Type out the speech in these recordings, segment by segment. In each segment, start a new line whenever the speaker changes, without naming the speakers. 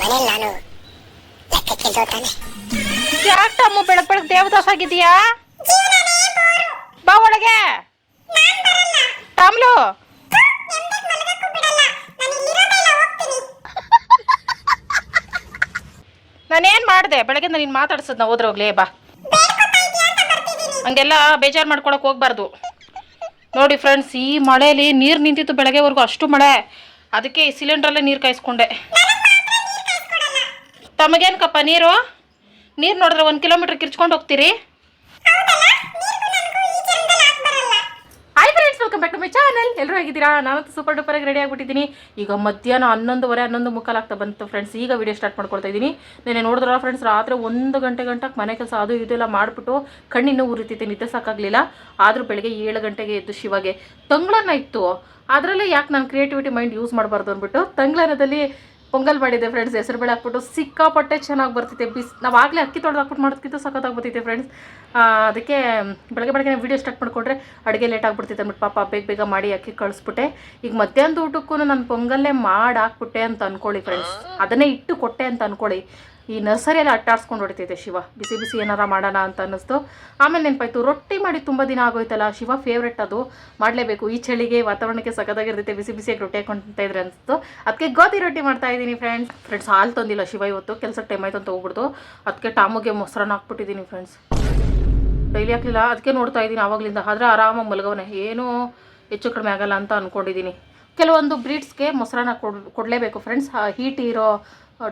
ಮನೇಲಿ ನಾನು ಲೆಕ್ಕಕ್ಕಿಲ್ದೋ ತಾನೆ
ಯಾಕೆ ತಮ್ಮ ಬೆಳಗ್ ಬೆಳಗ್ ದೇವದಾಸ ಆಗಿದೀಯಾ ಬಾ ಒಳಗೆ. ತಾಮ್ಲು. ನಾನೇನ್ ಮಾಡಿದೆ? ಬೆಳಗ್ಗೆ ನೀನು ಮಾತಾಡ್ಸದ್ ನಾ ಹೋಗ್ಲೇ ಬಾ. ಹಂಗೆಲ್ಲ ಬೇಜಾರು ಮಾಡ್ಕೊಳಕ್ ಹೋಗ್ಬಾರ್ದು. ನೋಡಿ ಫ್ರೆಂಡ್ಸ್ ಈ ಮಳೆಯಲ್ಲಿ ನೀರು ನಿಂತಿತ್ತು ಬೆಳಗ್ಗೆವರೆಗೂ ಅಷ್ಟು ಮಳೆ. ಅದಕ್ಕೆ ಈ ಸಿಲಿಂಡ್ರಲ್ಲೇ ನೀರು ಕಾಯಿಸ್ಕೊಂಡೆ. ತಮಗೇನ್ಕಪ್ಪ ನೀರು? ನೀರು ನೋಡಿದ್ರೆ ಒಂದು ಕಿಲೋಮೀಟ್ರ್ ಕಿರ್ಚ್ಕೊಂಡು ಹೋಗ್ತೀರಿ? Welcome back to my channel ಎಲ್ಲರೂ ಹೇಗಿದ್ದೀರಾ? ನಾನಂತೂ ಸೂಪರ್ ಡೂಪರ್ ಆಗಿ ರೆಡಿ ಆಗಿಬಿಟ್ಟಿದ್ದೀನಿ. ಈಗ ಮಧ್ಯಾಹ್ನ ಹನ್ನೊಂದುವರೆ ಹನ್ನೊಂದು ಮುಕ್ಕಾಲು ಆಗ್ತಾ ಬಂತು ಫ್ರೆಂಡ್ಸ್ ಈಗ ವಿಡಿಯೋ ಸ್ಟಾರ್ಟ್ ಮಾಡ್ಕೊಳ್ತಾ ಇದ್ದೀನಿ. ನೆನೆ ನೋಡಿದ್ರ ಫ್ರೆಂಡ್ಸ್ ರಾತ್ರಿ ಒಂದು ಗಂಟೆ ಗಂಟಕ್ಕೆ ಮನೆ ಕೆಲಸ ಅದು ಇದೆಲ್ಲ ಮಾಡಿಬಿಟ್ಟು ಕಣ್ಣಿನ್ನೂ ಉರಿತೈತೆ ನಿದ್ದೆ ಸಾಕಾಗಲಿಲ್ಲ. ಆದರೂ ಬೆಳಗ್ಗೆ ಏಳು ಗಂಟೆಗೆ ಎದ್ದು ಶಿವಗೆ ತಂಗ್ಳನ್ನ ಇತ್ತು. ಅದರಲ್ಲೇ ಯಾಕೆ ನಾನು ಕ್ರಿಯೇಟಿವಿಟಿ ಮೈಂಡ್ ಯೂಸ್ ಮಾಡಬಾರ್ದು ಅಂದ್ಬಿಟ್ಟು ತಂಗ್ಳನದಲ್ಲಿ ಪೊಂಗಲ್ ಮಾಡಿದೆ ಫ್ರೆಂಡ್ಸ್ ಹೆಸರು ಬೇಳೆ ಹಾಕ್ಬಿಟ್ಟು ಸಿಕ್ಕಾಪಟ್ಟೆ ಚೆನ್ನಾಗಿ ಬರ್ತಿದೆ. ಬಿಸ್ ನಾವು ಆಗಲೇ ಅಕ್ಕಿ ತೊಳೆದು ಹಾಕ್ಬಿಟ್ಟು ಮಾಡೋದಕ್ಕಿಂತ ಫ್ರೆಂಡ್ಸ್ ಅದಕ್ಕೆ ಬೆಳಗ್ಗೆ ಬೆಳಗ್ಗೆ ವಿಡಿಯೋ ಸ್ಟಾರ್ಟ್ ಮಾಡಿಕೊಂಡ್ರೆ ಅಡುಗೆ ಲೇಟ್ ಆಗಿಬಿಡ್ತಿದ್ದೆ ಅಂದ್ಬಿಟ್ಟು ಪಾಪ ಬೇಗ ಬೇಗ ಮಾಡಿ ಅಕ್ಕಿ ಕಳಿಸ್ಬಿಟ್ಟೆ. ಈಗ ಮಧ್ಯಾಹ್ನದ ಊಟಕ್ಕೂ ನಾನು ಪೊಂಗಲ್ಲೇ ಮಾಡಿ ಹಾಕ್ಬಿಟ್ಟೆ ಅಂತ ಅನ್ಕೊಳ್ಳಿ ಫ್ರೆಂಡ್ಸ್ ಅದನ್ನೇ ಇಟ್ಟು ಕೊಟ್ಟೆ ಅಂತ ಅನ್ಕೊಳ್ಳಿ. ಈ ನರ್ಸರಿಯಲ್ಲಿ ಅಟ್ಟಾಡ್ಸ್ಕೊಂಡು ಹೊಡಿತೈತೆ ಶಿವ. ಬಿಸಿ ಬಿಸಿ ಏನಾರ ಮಾಡೋಣ ಅಂತ ಅನ್ನಿಸ್ತು. ಆಮೇಲೆ ನೆನಪಾಯ್ತು, ರೊಟ್ಟಿ ಮಾಡಿ ತುಂಬ ದಿನ ಆಗೋಯ್ತಲ್ಲ ಶಿವ ಫೇವ್ರೆಟ್ ಅದು. ಮಾಡಲೇಬೇಕು, ಈ ಚಳಿಗೆ ವಾತಾವರಣಕ್ಕೆ ಸಖತ್ತಾಗಿರ್ತೈತೆ, ಬಿಸಿ ಬಿಸಿಯಾಗಿ ರೊಟ್ಟಿ ಹಾಕೊಂತ ಇದ್ರೆ ಅನಿಸ್ತು. ಅದಕ್ಕೆ ಗೋಧಿ ರೊಟ್ಟಿ ಮಾಡ್ತಾ ಇದ್ದೀನಿ ಫ್ರೆಂಡ್ಸ್ ಫ್ರೆಂಡ್ಸ್ ಹಾಲು ತಂದಿಲ್ಲ ಶಿವ ಇವತ್ತು ಕೆಲಸ ಟೈಮ್ ಆಯ್ತು ಅಂತ ಹೋಗ್ಬಿಡ್ತು. ಅದಕ್ಕೆ ಟಾಮುಗೆ ಮೊಸರನ್ನ ಹಾಕ್ಬಿಟ್ಟಿದ್ದೀನಿ ಫ್ರೆಂಡ್ಸ್ ಡೈಲಿ ಹಾಕ್ಲಿಲ್ಲ ಅದಕ್ಕೆ ನೋಡ್ತಾ ಇದ್ದೀನಿ ಆವಾಗಲಿಂದ. ಆದರೆ ಆರಾಮಾಗಿ ಮಲಗವನೆ. ಏನೂ ಹೆಚ್ಚು ಕಡಿಮೆ ಆಗಲ್ಲ ಅಂತ ಅಂದ್ಕೊಂಡಿದ್ದೀನಿ ಕೆಲವೊಂದು ಬ್ರೀಡ್ಸ್ಗೆ ಮೊಸರನ್ನ ಕೊಡ್, ಕೊಡಲೇಬೇಕು ಫ್ರೆಂಡ್ಸ್ ಹೀಟ್ ಇರೋ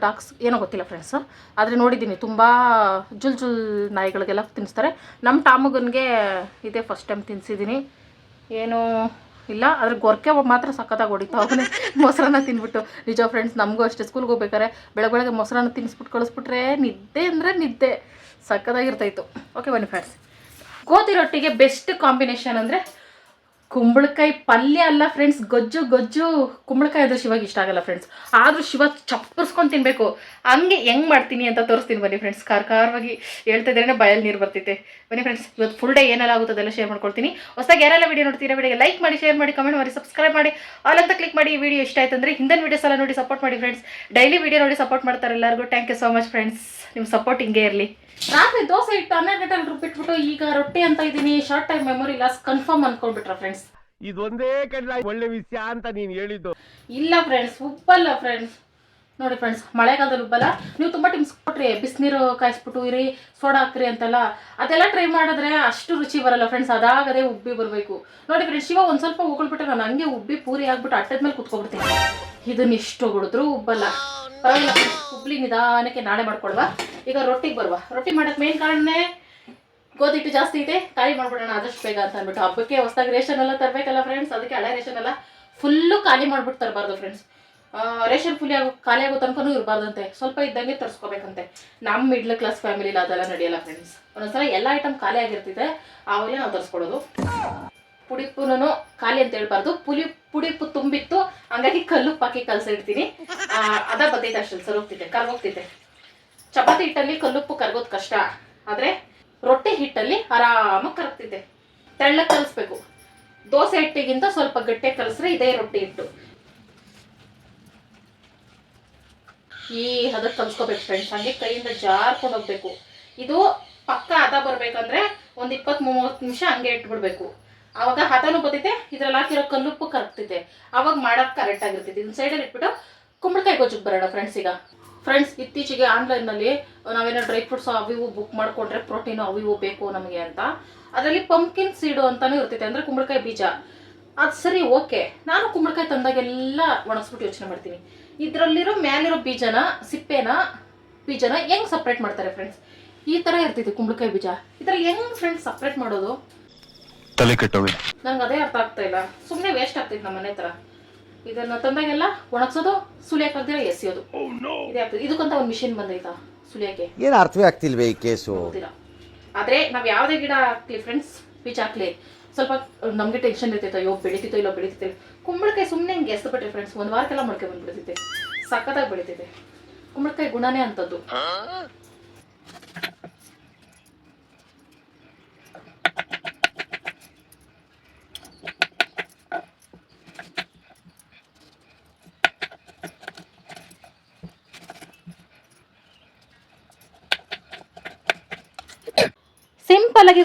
ಡಾಕ್ಸ್, ಏನೋ ಗೊತ್ತಿಲ್ಲ ಫ್ರೆಂಡ್ಸ್ ಆದರೆ ನೋಡಿದ್ದೀನಿ, ತುಂಬ ಜುಲ್ ಜುಲ್ ನಾಯಿಗಳಿಗೆಲ್ಲ ತಿನ್ನಿಸ್ತಾರೆ. ನಮ್ಮ ಟಾಮಗನ್ಗೆ ಇದೇ ಫಸ್ಟ್ ಟೈಮ್ ತಿನ್ನಿಸಿದ್ದೀನಿ ಏನು ಇಲ್ಲ ಅದ್ರ ಗೊರಕೆ ಮಾತ್ರ ಸಖತ್ತಾಗಿ ಹೊಡಿತು ಅವನೇ. ಮೊಸರನ್ನ ತಿನ್ಬಿಟ್ಟು. ನಿಜ ಫ್ರೆಂಡ್ಸ್ ನಮಗೂ ಅಷ್ಟೇ ಸ್ಕೂಲ್ಗೆ ಹೋಗ್ಬೇಕಾರೆ ಬೆಳಗ್ಗೆ ಬೆಳಗ್ಗೆ ಮೊಸರನ್ನ ತಿನ್ನಿಸ್ಬಿಟ್ಟು ಕಳಿಸ್ಬಿಟ್ರೆ ನಿದ್ದೆ ಅಂದರೆ ನಿದ್ದೆ. ಸಖತ್ತಾಗಿರ್ತಾಯಿತ್ತು ಓಕೆ ಬನ್ನಿ ಫ್ರೆಂಡ್ಸ್ ಗೋಧಿ ರೊಟ್ಟಿಗೆ ಬೆಸ್ಟ್ ಕಾಂಬಿನೇಷನ್ ಅಂದರೆ ಕುಂಬಳಕಾಯಿ ಪಲ್ಯ ಅಲ್ಲ ಫ್ರೆಂಡ್ಸ್ ಗೊಜ್ಜು ಗೊಜ್ಜು ಕುಂಬಳಕಾಯಿ ಅದು ಶಿವಾಗ ಇಷ್ಟ ಆಗಲ್ಲ ಫ್ರೆಂಡ್ಸ್ ಆದರೂ ಶಿವ ಚಪ್ಪರ್ಸ್ಕೊಂಡು ತಿನ್ನಬೇಕು ಹಂಗೆ ಹೆಂಗೆ ಮಾಡ್ತೀನಿ ಅಂತ ತೋರಿಸ್ತೀನಿ ಬನ್ನಿ ಫ್ರೆಂಡ್ಸ್ ಕಾರ್ಕಾರವಾಗಿ ಹೇಳ್ತಾ ಇದ್ರೇ ಬಯಲ್ ನೀರು ಬರ್ತೈತೆ ಬನ್ನಿ ಫ್ರೆಂಡ್ಸ್ ಇವತ್ತು ಫುಲ್ ಡೇ ಏನೆಲ್ಲ ಆಗುತ್ತೆ ಅದೆಲ್ಲ ಶೇರ್ ಮಾಡ್ಕೊಳ್ತೀನಿ ಹೊಸದಾಗಿ ಯಾರೆಲ್ಲ ವಿಡಿಯೋ ನೋಡ್ತೀರಾ ವಿಡಿಯೋಗೆ ಲೈಕ್ ಮಾಡಿ ಶೇರ್ ಮಾಡಿ ಕಮೆಂಟ್ ಮಾಡಿ ಸಬ್ಸ್ಕ್ರೈಬ್ ಮಾಡಿ ಆಲ್ ಅಂತ ಕ್ಲಿಕ್ ಮಾಡಿ ಈ ವಿಡಿಯೋ ಇಷ್ಟ ಆಯ್ತು ಅಂದರೆ ಹಿಂದಿನ ವೀಡಿಯೋಸ್ ಎಲ್ಲ ನೋಡಿ ಸಪೋರ್ಟ್ ಮಾಡಿ ಫ್ರೆಂಡ್ಸ್ ಡೈಲಿ ವಿಡಿಯೋ ನೋಡಿ ಸಪೋರ್ಟ್ ಮಾಡ್ತಾರೆ ಎಲ್ಲರಿಗೂ. Thank you so much friends ನಿಮ್ಮ ಸಪೋರ್ಟ್ ಹಿಂಗೆ ಇರಲಿ. ರಾತ್ರಿ ದೋಸೆ ಇಟ್ಟು ಹನ್ನೆರಡು ಗಂಟೆಲಿ ರುಬ್ಬಿಟ್ಬಿಟ್ಟು ಈಗ ರೊಟ್ಟಿ ಅಂತ ಇದ್ದೀನಿ. Short time memory loss confirm ಅನ್ಕೊಂಡ್ಬಿಟ್ರ friends
ಇದೊಂದೇ ಕಡೆ ಒಳ್ಳೆ ವಿಷಯ ಅಂತ ನೀನ್ ಹೇಳಿದ್ದು.
ಇಲ್ಲ ಫ್ರೆಂಡ್ಸ್ ಉಪ್ಪಲ್ಲ ಫ್ರೆಂಡ್ಸ್ ನೋಡಿ ಫ್ರೆಂಡ್ಸ್ ಮಳೆಗಾಲದಲ್ಲಿ ಉಬ್ಬಲ್ಲ. ನೀವು ತುಂಬಾ ಟಿಮ್ಸ್ ಕೊಟ್ರಿ. ಬಿಸಿನೀರು ಕಾಯಿಸ್ಬಿಟ್ಟು ಇರಿ ಸೋಡಾ ಹಾಕ್ರಿ ಅಂತೆಲ್ಲ. ಅದೆಲ್ಲ ಟ್ರೈ ಮಾಡಿದ್ರೆ ಅಷ್ಟು ರುಚಿ ಬರಲ್ಲ ಫ್ರೆಂಡ್ಸ್ ಅದಾಗದೇ ಉಬ್ಬಿ ಬರಬೇಕು. ನೋಡಿ ಫ್ರೆಂಡ್ಸ್ ಇವಾಗ ಒಂದ್ ಸ್ವಲ್ಪ ಹೋಗ್ಬಿಟ್ಟು ನಾನು ಹಂಗೆ ಉಬ್ಬಿ ಪೂರಿ ಆಗ್ಬಿಟ್ಟು ಅಟ್ಟದ ಮೇಲೆ ಕುತ್ಕೊಬಿಡ್ತೀನಿ. ಇದನ್ನ ಇಷ್ಟು ಹೊಡಿದ್ರು ಉಬ್ಬಲ್ಲ. ಪರವಾಗಿಲ್ಲ ಹುಬ್ಳಿ ನಿಧಾನಕ್ಕೆ ನಾಳೆ ಮಾಡ್ಕೊಳ್ವಾ. ಈಗ ರೊಟ್ಟಿಗೆ ಬರುವ. ರೊಟ್ಟಿ ಮಾಡೋಕೆ ಮೇನ್ ಕಾರಣನೇ ಗೋಧಿ ಹಿಟ್ಟು ಜಾಸ್ತಿ ಇದೆ ಖಾಲಿ ಮಾಡ್ಬಿಡೋಣ, ಆದಷ್ಟು ಬೇಗ ಅಂತ ಅಂದ್ಬಿಟ್ಟು. ಹಬ್ಬಕ್ಕೆ ಹೊಸದಾಗಿ ರೇಷನ್ ಎಲ್ಲ ತರಬೇಕಲ್ಲ ಫ್ರೆಂಡ್ಸ್ ಅದಕ್ಕೆ ಹಳೆ ರೇಷನ್ ಎಲ್ಲ ಫುಲ್ಲು ಖಾಲಿ ಮಾಡ್ಬಿಟ್ಟು ತರಬಾರ್ದು ಫ್ರೆಂಡ್ಸ್ ರೇಷನ್ ಫುಲ್ ಆಗೋ, ಖಾಲಿ ಆಗೋ ತನಕನೂ ಇರಬಾರ್ದಂತೆ. ಸ್ವಲ್ಪ ಇದ್ದಂಗೆ ತರಿಸ್ಕೋಬೇಕಂತೆ. ನಮ್ಮ ಮಿಡ್ಲ್ ಕ್ಲಾಸ್ ಫ್ಯಾಮಿಲಿಲಿ ಅದೆಲ್ಲ ನಡೆಯಲ್ಲ ಫ್ರೆಂಡ್ಸ್ ಒಂದೊಂದ್ಸಲ ಎಲ್ಲ ಐಟಮ್ ಖಾಲಿ ಆಗಿರ್ತಿದೆ, ಆವಾಗಲೇ ನಾವು ತರಿಸ್ಕೊಳ್ಳೋದು ಪುಡಿಪ್ಪುನು ಖಾಲಿ ಅಂತ ಹೇಳ್ಬಾರ್ದು. ಪುಲಿ, ಪುಡಿಪು ತುಂಬಿತ್ತು, ಹಂಗಾಗಿ ಕಲ್ಲು ಹಾಕಿ ಕಲಸಿಡ್ತೀನಿ. ಅದ ಬರ್ತೈತೆ ಅಷ್ಟೇ, ಸರ್ ಹೋಗ್ತಿದ್ದೆ ಕರ್ಗೋಗ್ತಿದ್ದೆ ಚಪಾತಿ ಹಿಟ್ಟಲ್ಲಿ ಕಲ್ಲುಪ್ಪು ಕರ್ಗೋದು ಕಷ್ಟ. ಆದರೆ ರೊಟ್ಟಿ ಹಿಟ್ಟಲ್ಲಿ ಆರಾಮಾಗಿ ಕರಗ್ತಿದ್ದೆ. ತೆಳ್ಳಗೆ ಕಲಿಸ್ಬೇಕು. ದೋಸೆ ಹಿಟ್ಟಿಗಿಂತ ಸ್ವಲ್ಪ ಗಟ್ಟೆ ಕಲಸ್ರೆ ಇದೇ ರೊಟ್ಟಿ ಹಿಟ್ಟು. ಈ ಹದಕ್ಕೆ ಕಲ್ಸ್ಕೋಬೇಕು ಫ್ರೆಂಡ್ಸ್ ಹಂಗೆ ಕೈಯಿಂದ ಜಾರ್ಕೊಂಡು ಹೋಗ್ಬೇಕು. ಇದು ಪಕ್ಕ ಹದ ಬರಬೇಕಂದ್ರೆ ಒಂದು ಇಪ್ಪತ್ತ್ ಮೂವತ್ತು ನಿಮಿಷ ಹಂಗೆ ಇಟ್ಬಿಡ್ಬೇಕು. ಆವಾಗ ಹದನೂ ಬರ್ತೈತೆ ಇದ್ರಲ್ಲಿ ಹಾಕಿರೋ ಕಲ್ಲುಪ್ಪು ಕರಗ್ತೈತೆ ಅವಾಗ ಮಾಡಕ್ಕೆ ಕರೆಕ್ಟ್ ಆಗಿರ್ತೈತೆ. ಇದನ್ನ ಸೈಡಲ್ಲಿ ಇಟ್ಬಿಟ್ಟು ಕುಂಬಳಕಾಯಿ ಗೊಜ್ಜಿಗೆ ಬರೋಣ ಫ್ರೆಂಡ್ಸ್ ಈಗ. ಫ್ರೆಂಡ್ಸ್ ಇತ್ತೀಚೆಗೆ ಆನ್ಲೈನಲ್ಲಿ ನಾವೇನೋ ಡ್ರೈ ಫ್ರೂಟ್ಸ್ ಅವಿವು ಬುಕ್ ಮಾಡಿಕೊಂಡ್ರೆ ಪ್ರೋಟೀನು ಅವಿವು ಬೇಕು ನಮಗೆ ಅಂತ. ಅದರಲ್ಲಿ ಪಂಪ್ಕಿನ್ ಸೀಡು ಅಂತಾನೂ ಇರ್ತೈತೆ, ಅಂದರೆ ಕುಂಬಳಕಾಯಿ ಬೀಜ. ಅದು ಸರಿ ಓಕೆ ನಾನು ಕುಂಬಳಕಾಯಿ ತಂದಾಗೆಲ್ಲ ಒಣಗಿಸ್ಬಿಟ್ಟು ಯೋಚನೆ ಮಾಡ್ತೀನಿ. ಇದರಲ್ಲಿರೋ ಮ್ಯಾಲಿರೋ ಬೀಜನ, ಸಿಪ್ಪೆನ, ಬೀಜನ ಹೆಂಗ್ ಸಪ್ರೇಟ್ ಮಾಡ್ತಾರೆ ಫ್ರೆಂಡ್ಸ್ ಈ ಥರ ಇರ್ತೈತೆ ಕುಂಬಳಕಾಯಿ ಬೀಜ. ಇದ್ರಲ್ಲಿ ಹೆಂಗ್ ಫ್ರೆಂಡ್ಸ್ ಸಪ್ರೇಟ್ ಮಾಡೋದು?
ತಲೆ ಕಟ್ಟೋವೆ
ನಂಗೆ ಅದೇ ಅರ್ಥ ಆಗ್ತಾ ಇಲ್ಲ. ಸುಮ್ಮನೆ ವೇಸ್ಟ್ ಆಗ್ತೈತೆ ನಮ್ಮ ಮನೆ ಹತ್ರ. ಇದನ್ನ ತಂದಾಗೆಲ್ಲ ಒಣಗ್ಸೋದು ಸುಲಿಯಕ್ಕಾಗ್ದಿರ ಎಸೆಯೋದು. ಇದೇ ಆಗ್ತದೆ. ಇದಕ್ಕಂತ ಒಂದು ಮಿಷಿನ್ ಬಂದೈತಾ ಸುಲಿಯಕ್ಕೆ.
ಏನು ಅರ್ಥವೇ ಆಗ್ತಿಲ್ವೇ ಈ ಕೇಸು?
ಗೊತ್ತಿಲ್ಲ ಆದ್ರೆ ನಾವ್ ಯಾವ್ದೇ ಗಿಡ ಹಾಕ್ಲಿ ಫ್ರೆಂಡ್ಸ್ ಬೀಜ ಹಾಕ್ಲಿ ಸ್ವಲ್ಪ ನಮ್ಗೆ ಟೆನ್ಷನ್ ಇರ್ತೈತೆ ಅಯ್ಯೋ ಬೆಳಿತಿತ್ತೋ ಇಲ್ಲ ಬೆಳಿತೈತೆ ಕುಂಬಳಕಾಯಿ ಸುಮ್ಮನೆ ಹಿಂಗೆ ಎಸ್ದು ಬಿಟ್ರೆ ಫ್ರೆಂಡ್ಸ್ ಒಂದು ವಾರಕ್ಕೆಲ್ಲ ಮೊಳಕೆ ಬಂದ್ಬಿಡ್ತೈತೆ ಸಖತ್ತಾಗಿ ಬೆಳಿತೈತೆ ಕುಂಬಳಕಾಯಿ ಗುಣನೇ ಅಂತದ್ದು.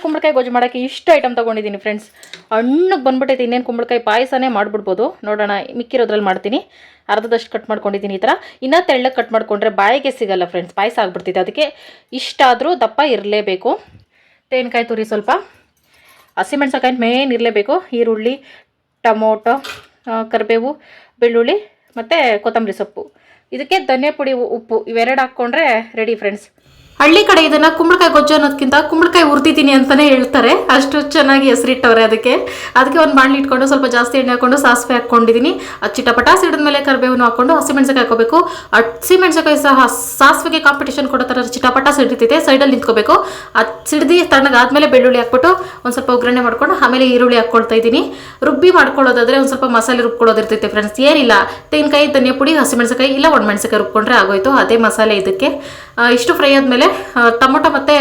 ಕುಂಬಳಕಾಯಿ ಗೊಜ್ಜು ಮಾಡೋಕ್ಕೆ ಇಷ್ಟು ಐಟಮ್ ತೊಗೊಂಡಿದ್ದೀನಿ ಫ್ರೆಂಡ್ಸ್ ಹಣ್ಣಿಗೆ ಬಂದ್ಬಿಟ್ಟೈತೆ ಇನ್ನೇನು ಕುಂಬಳಕಾಯಿ ಪಾಯಸನೇ ಮಾಡಿಬಿಡ್ಬೋದು. ನೋಡೋಣ, ಮಿಕ್ಕಿರೋದ್ರಲ್ಲಿ ಮಾಡ್ತೀನಿ. ಅರ್ಧದಷ್ಟು ಕಟ್ ಮಾಡ್ಕೊಂಡಿದ್ದೀನಿ ಈ ಥರ. ಇನ್ನೂ ತೆಳ್ಳಗೆ ಕಟ್ ಮಾಡಿಕೊಂಡ್ರೆ ಬಾಯಿಗೆ ಸಿಗಲ್ಲ ಫ್ರೆಂಡ್ಸ್ ಪಾಯಸ ಆಗಿಬಿಡ್ತಿದೆ. ಅದಕ್ಕೆ ಇಷ್ಟಾದರೂ ದಪ್ಪ ಇರಲೇಬೇಕು. ತೆಂಗಿನಕಾಯಿ ತುರಿ ಸ್ವಲ್ಪ. ಹಸಿಮೆಣ್ಸಿನ್ಕಾಯಿ ಮೇನ್ ಇರಲೇಬೇಕು. ಈರುಳ್ಳಿ, ಟೊಮೊಟೊ ಕರಿಬೇವು, ಬೆಳ್ಳುಳ್ಳಿ ಮತ್ತು ಕೊತ್ತಂಬರಿ ಸೊಪ್ಪು. ಇದಕ್ಕೆ ಧನಿಯಾ ಪುಡಿ ಉಪ್ಪು ಇವೆರಡು ಹಾಕ್ಕೊಂಡ್ರೆ ರೆಡಿ ಫ್ರೆಂಡ್ಸ್ ಹಳ್ಳಿ ಕಡೆ ಇದನ್ನ ಕುಂಬಳಕಾಯಿ ಗೊಜ್ಜು ಅನ್ನೋದಕ್ಕಿಂತ ಕುಂಬಳಕಾಯಿ ಹುರಿದಿದ್ದೀನಿ ಅಂತಾನೆ ಹೇಳ್ತಾರೆ. ಅಷ್ಟು ಚೆನ್ನಾಗಿ ಹೆಸರಿಟ್ಟವ್ರೆ ಅದಕ್ಕೆ. ಅದಕ್ಕೆ ಒಂದು ಬಾಣಲಿ ಇಟ್ಕೊಂಡು ಸ್ವಲ್ಪ ಜಾಸ್ತಿ ಎಣ್ಣೆ ಹಾಕೊಂಡು ಸಾಸಿವೆ ಹಾಕ್ಕೊಂಡಿದ್ದೀನಿ ಅದು ಚಿಟಪಟ ಸಿಡಿದ್ಮೇಲೆ ಕರಿಬೇವನ್ನು ಹಾಕೊಂಡು ಹಸಿಮೆಣ್ಸಿಕಾಯಿ ಹಾಕೋಬೇಕು ಹಸಿಮೆಣ್ಸಿನ್ಕಾಯಿ ಸಹ ಸಾಸಿವೆಗೆ ಕಾಂಪಿಟೇಷನ್ ಕೊಡೋ ಥರ ಚಿಟಪಟ ಸಿಡಿತಿದೆ ಸೈಡಲ್ಲಿ ನಿಂತ್ಕೋಬೇಕು. ಅದು ಸಿಡಿದು ತಣ್ಣಗಾದ್ಮೇಲೆ ಬೆಳ್ಳುಳ್ಳಿ ಹಾಕ್ಬಿಟ್ಟು ಒಂದು ಸ್ವಲ್ಪ ಒಗ್ಗರಣೆ ಮಾಡ್ಕೊಂಡು ಆಮೇಲೆ ಈರುಳ್ಳಿ ಹಾಕ್ಕೊಳ್ತಾ ಇದ್ದೀನಿ. ರುಬ್ಬಿ ಮಾಡ್ಕೊಳ್ಳೋದಾದ್ರೆ ಒಂದು ಸ್ವಲ್ಪ ಮಸಾಲೆ ರುಬ್ಕೊಳ್ಳೋದಿರ್ತೈತೆ ಫ್ರೆಂಡ್ಸ್ ಏನಿಲ್ಲ. ತೆಂಗಿನಕಾಯಿ ಧನಿಯಾ ಪುಡಿ ಹಸಿಮೆಣ್ಸಿನ್ಕಾಯಿ ಇಲ್ಲ, ಒಣಮೆಣ್ಸಿನ್ಕಾಯಿ ರುಬ್ಕೊಂಡ್ರೆ ಆಗೋಯ್ತು. ಅದೇ ಮಸಾಲೆ ಇದಕ್ಕೆ. ಇಷ್ಟು ಫ್ರೈ ಆದಮೇಲೆ ಟೊಮೊಟೊ ಮತ್ತು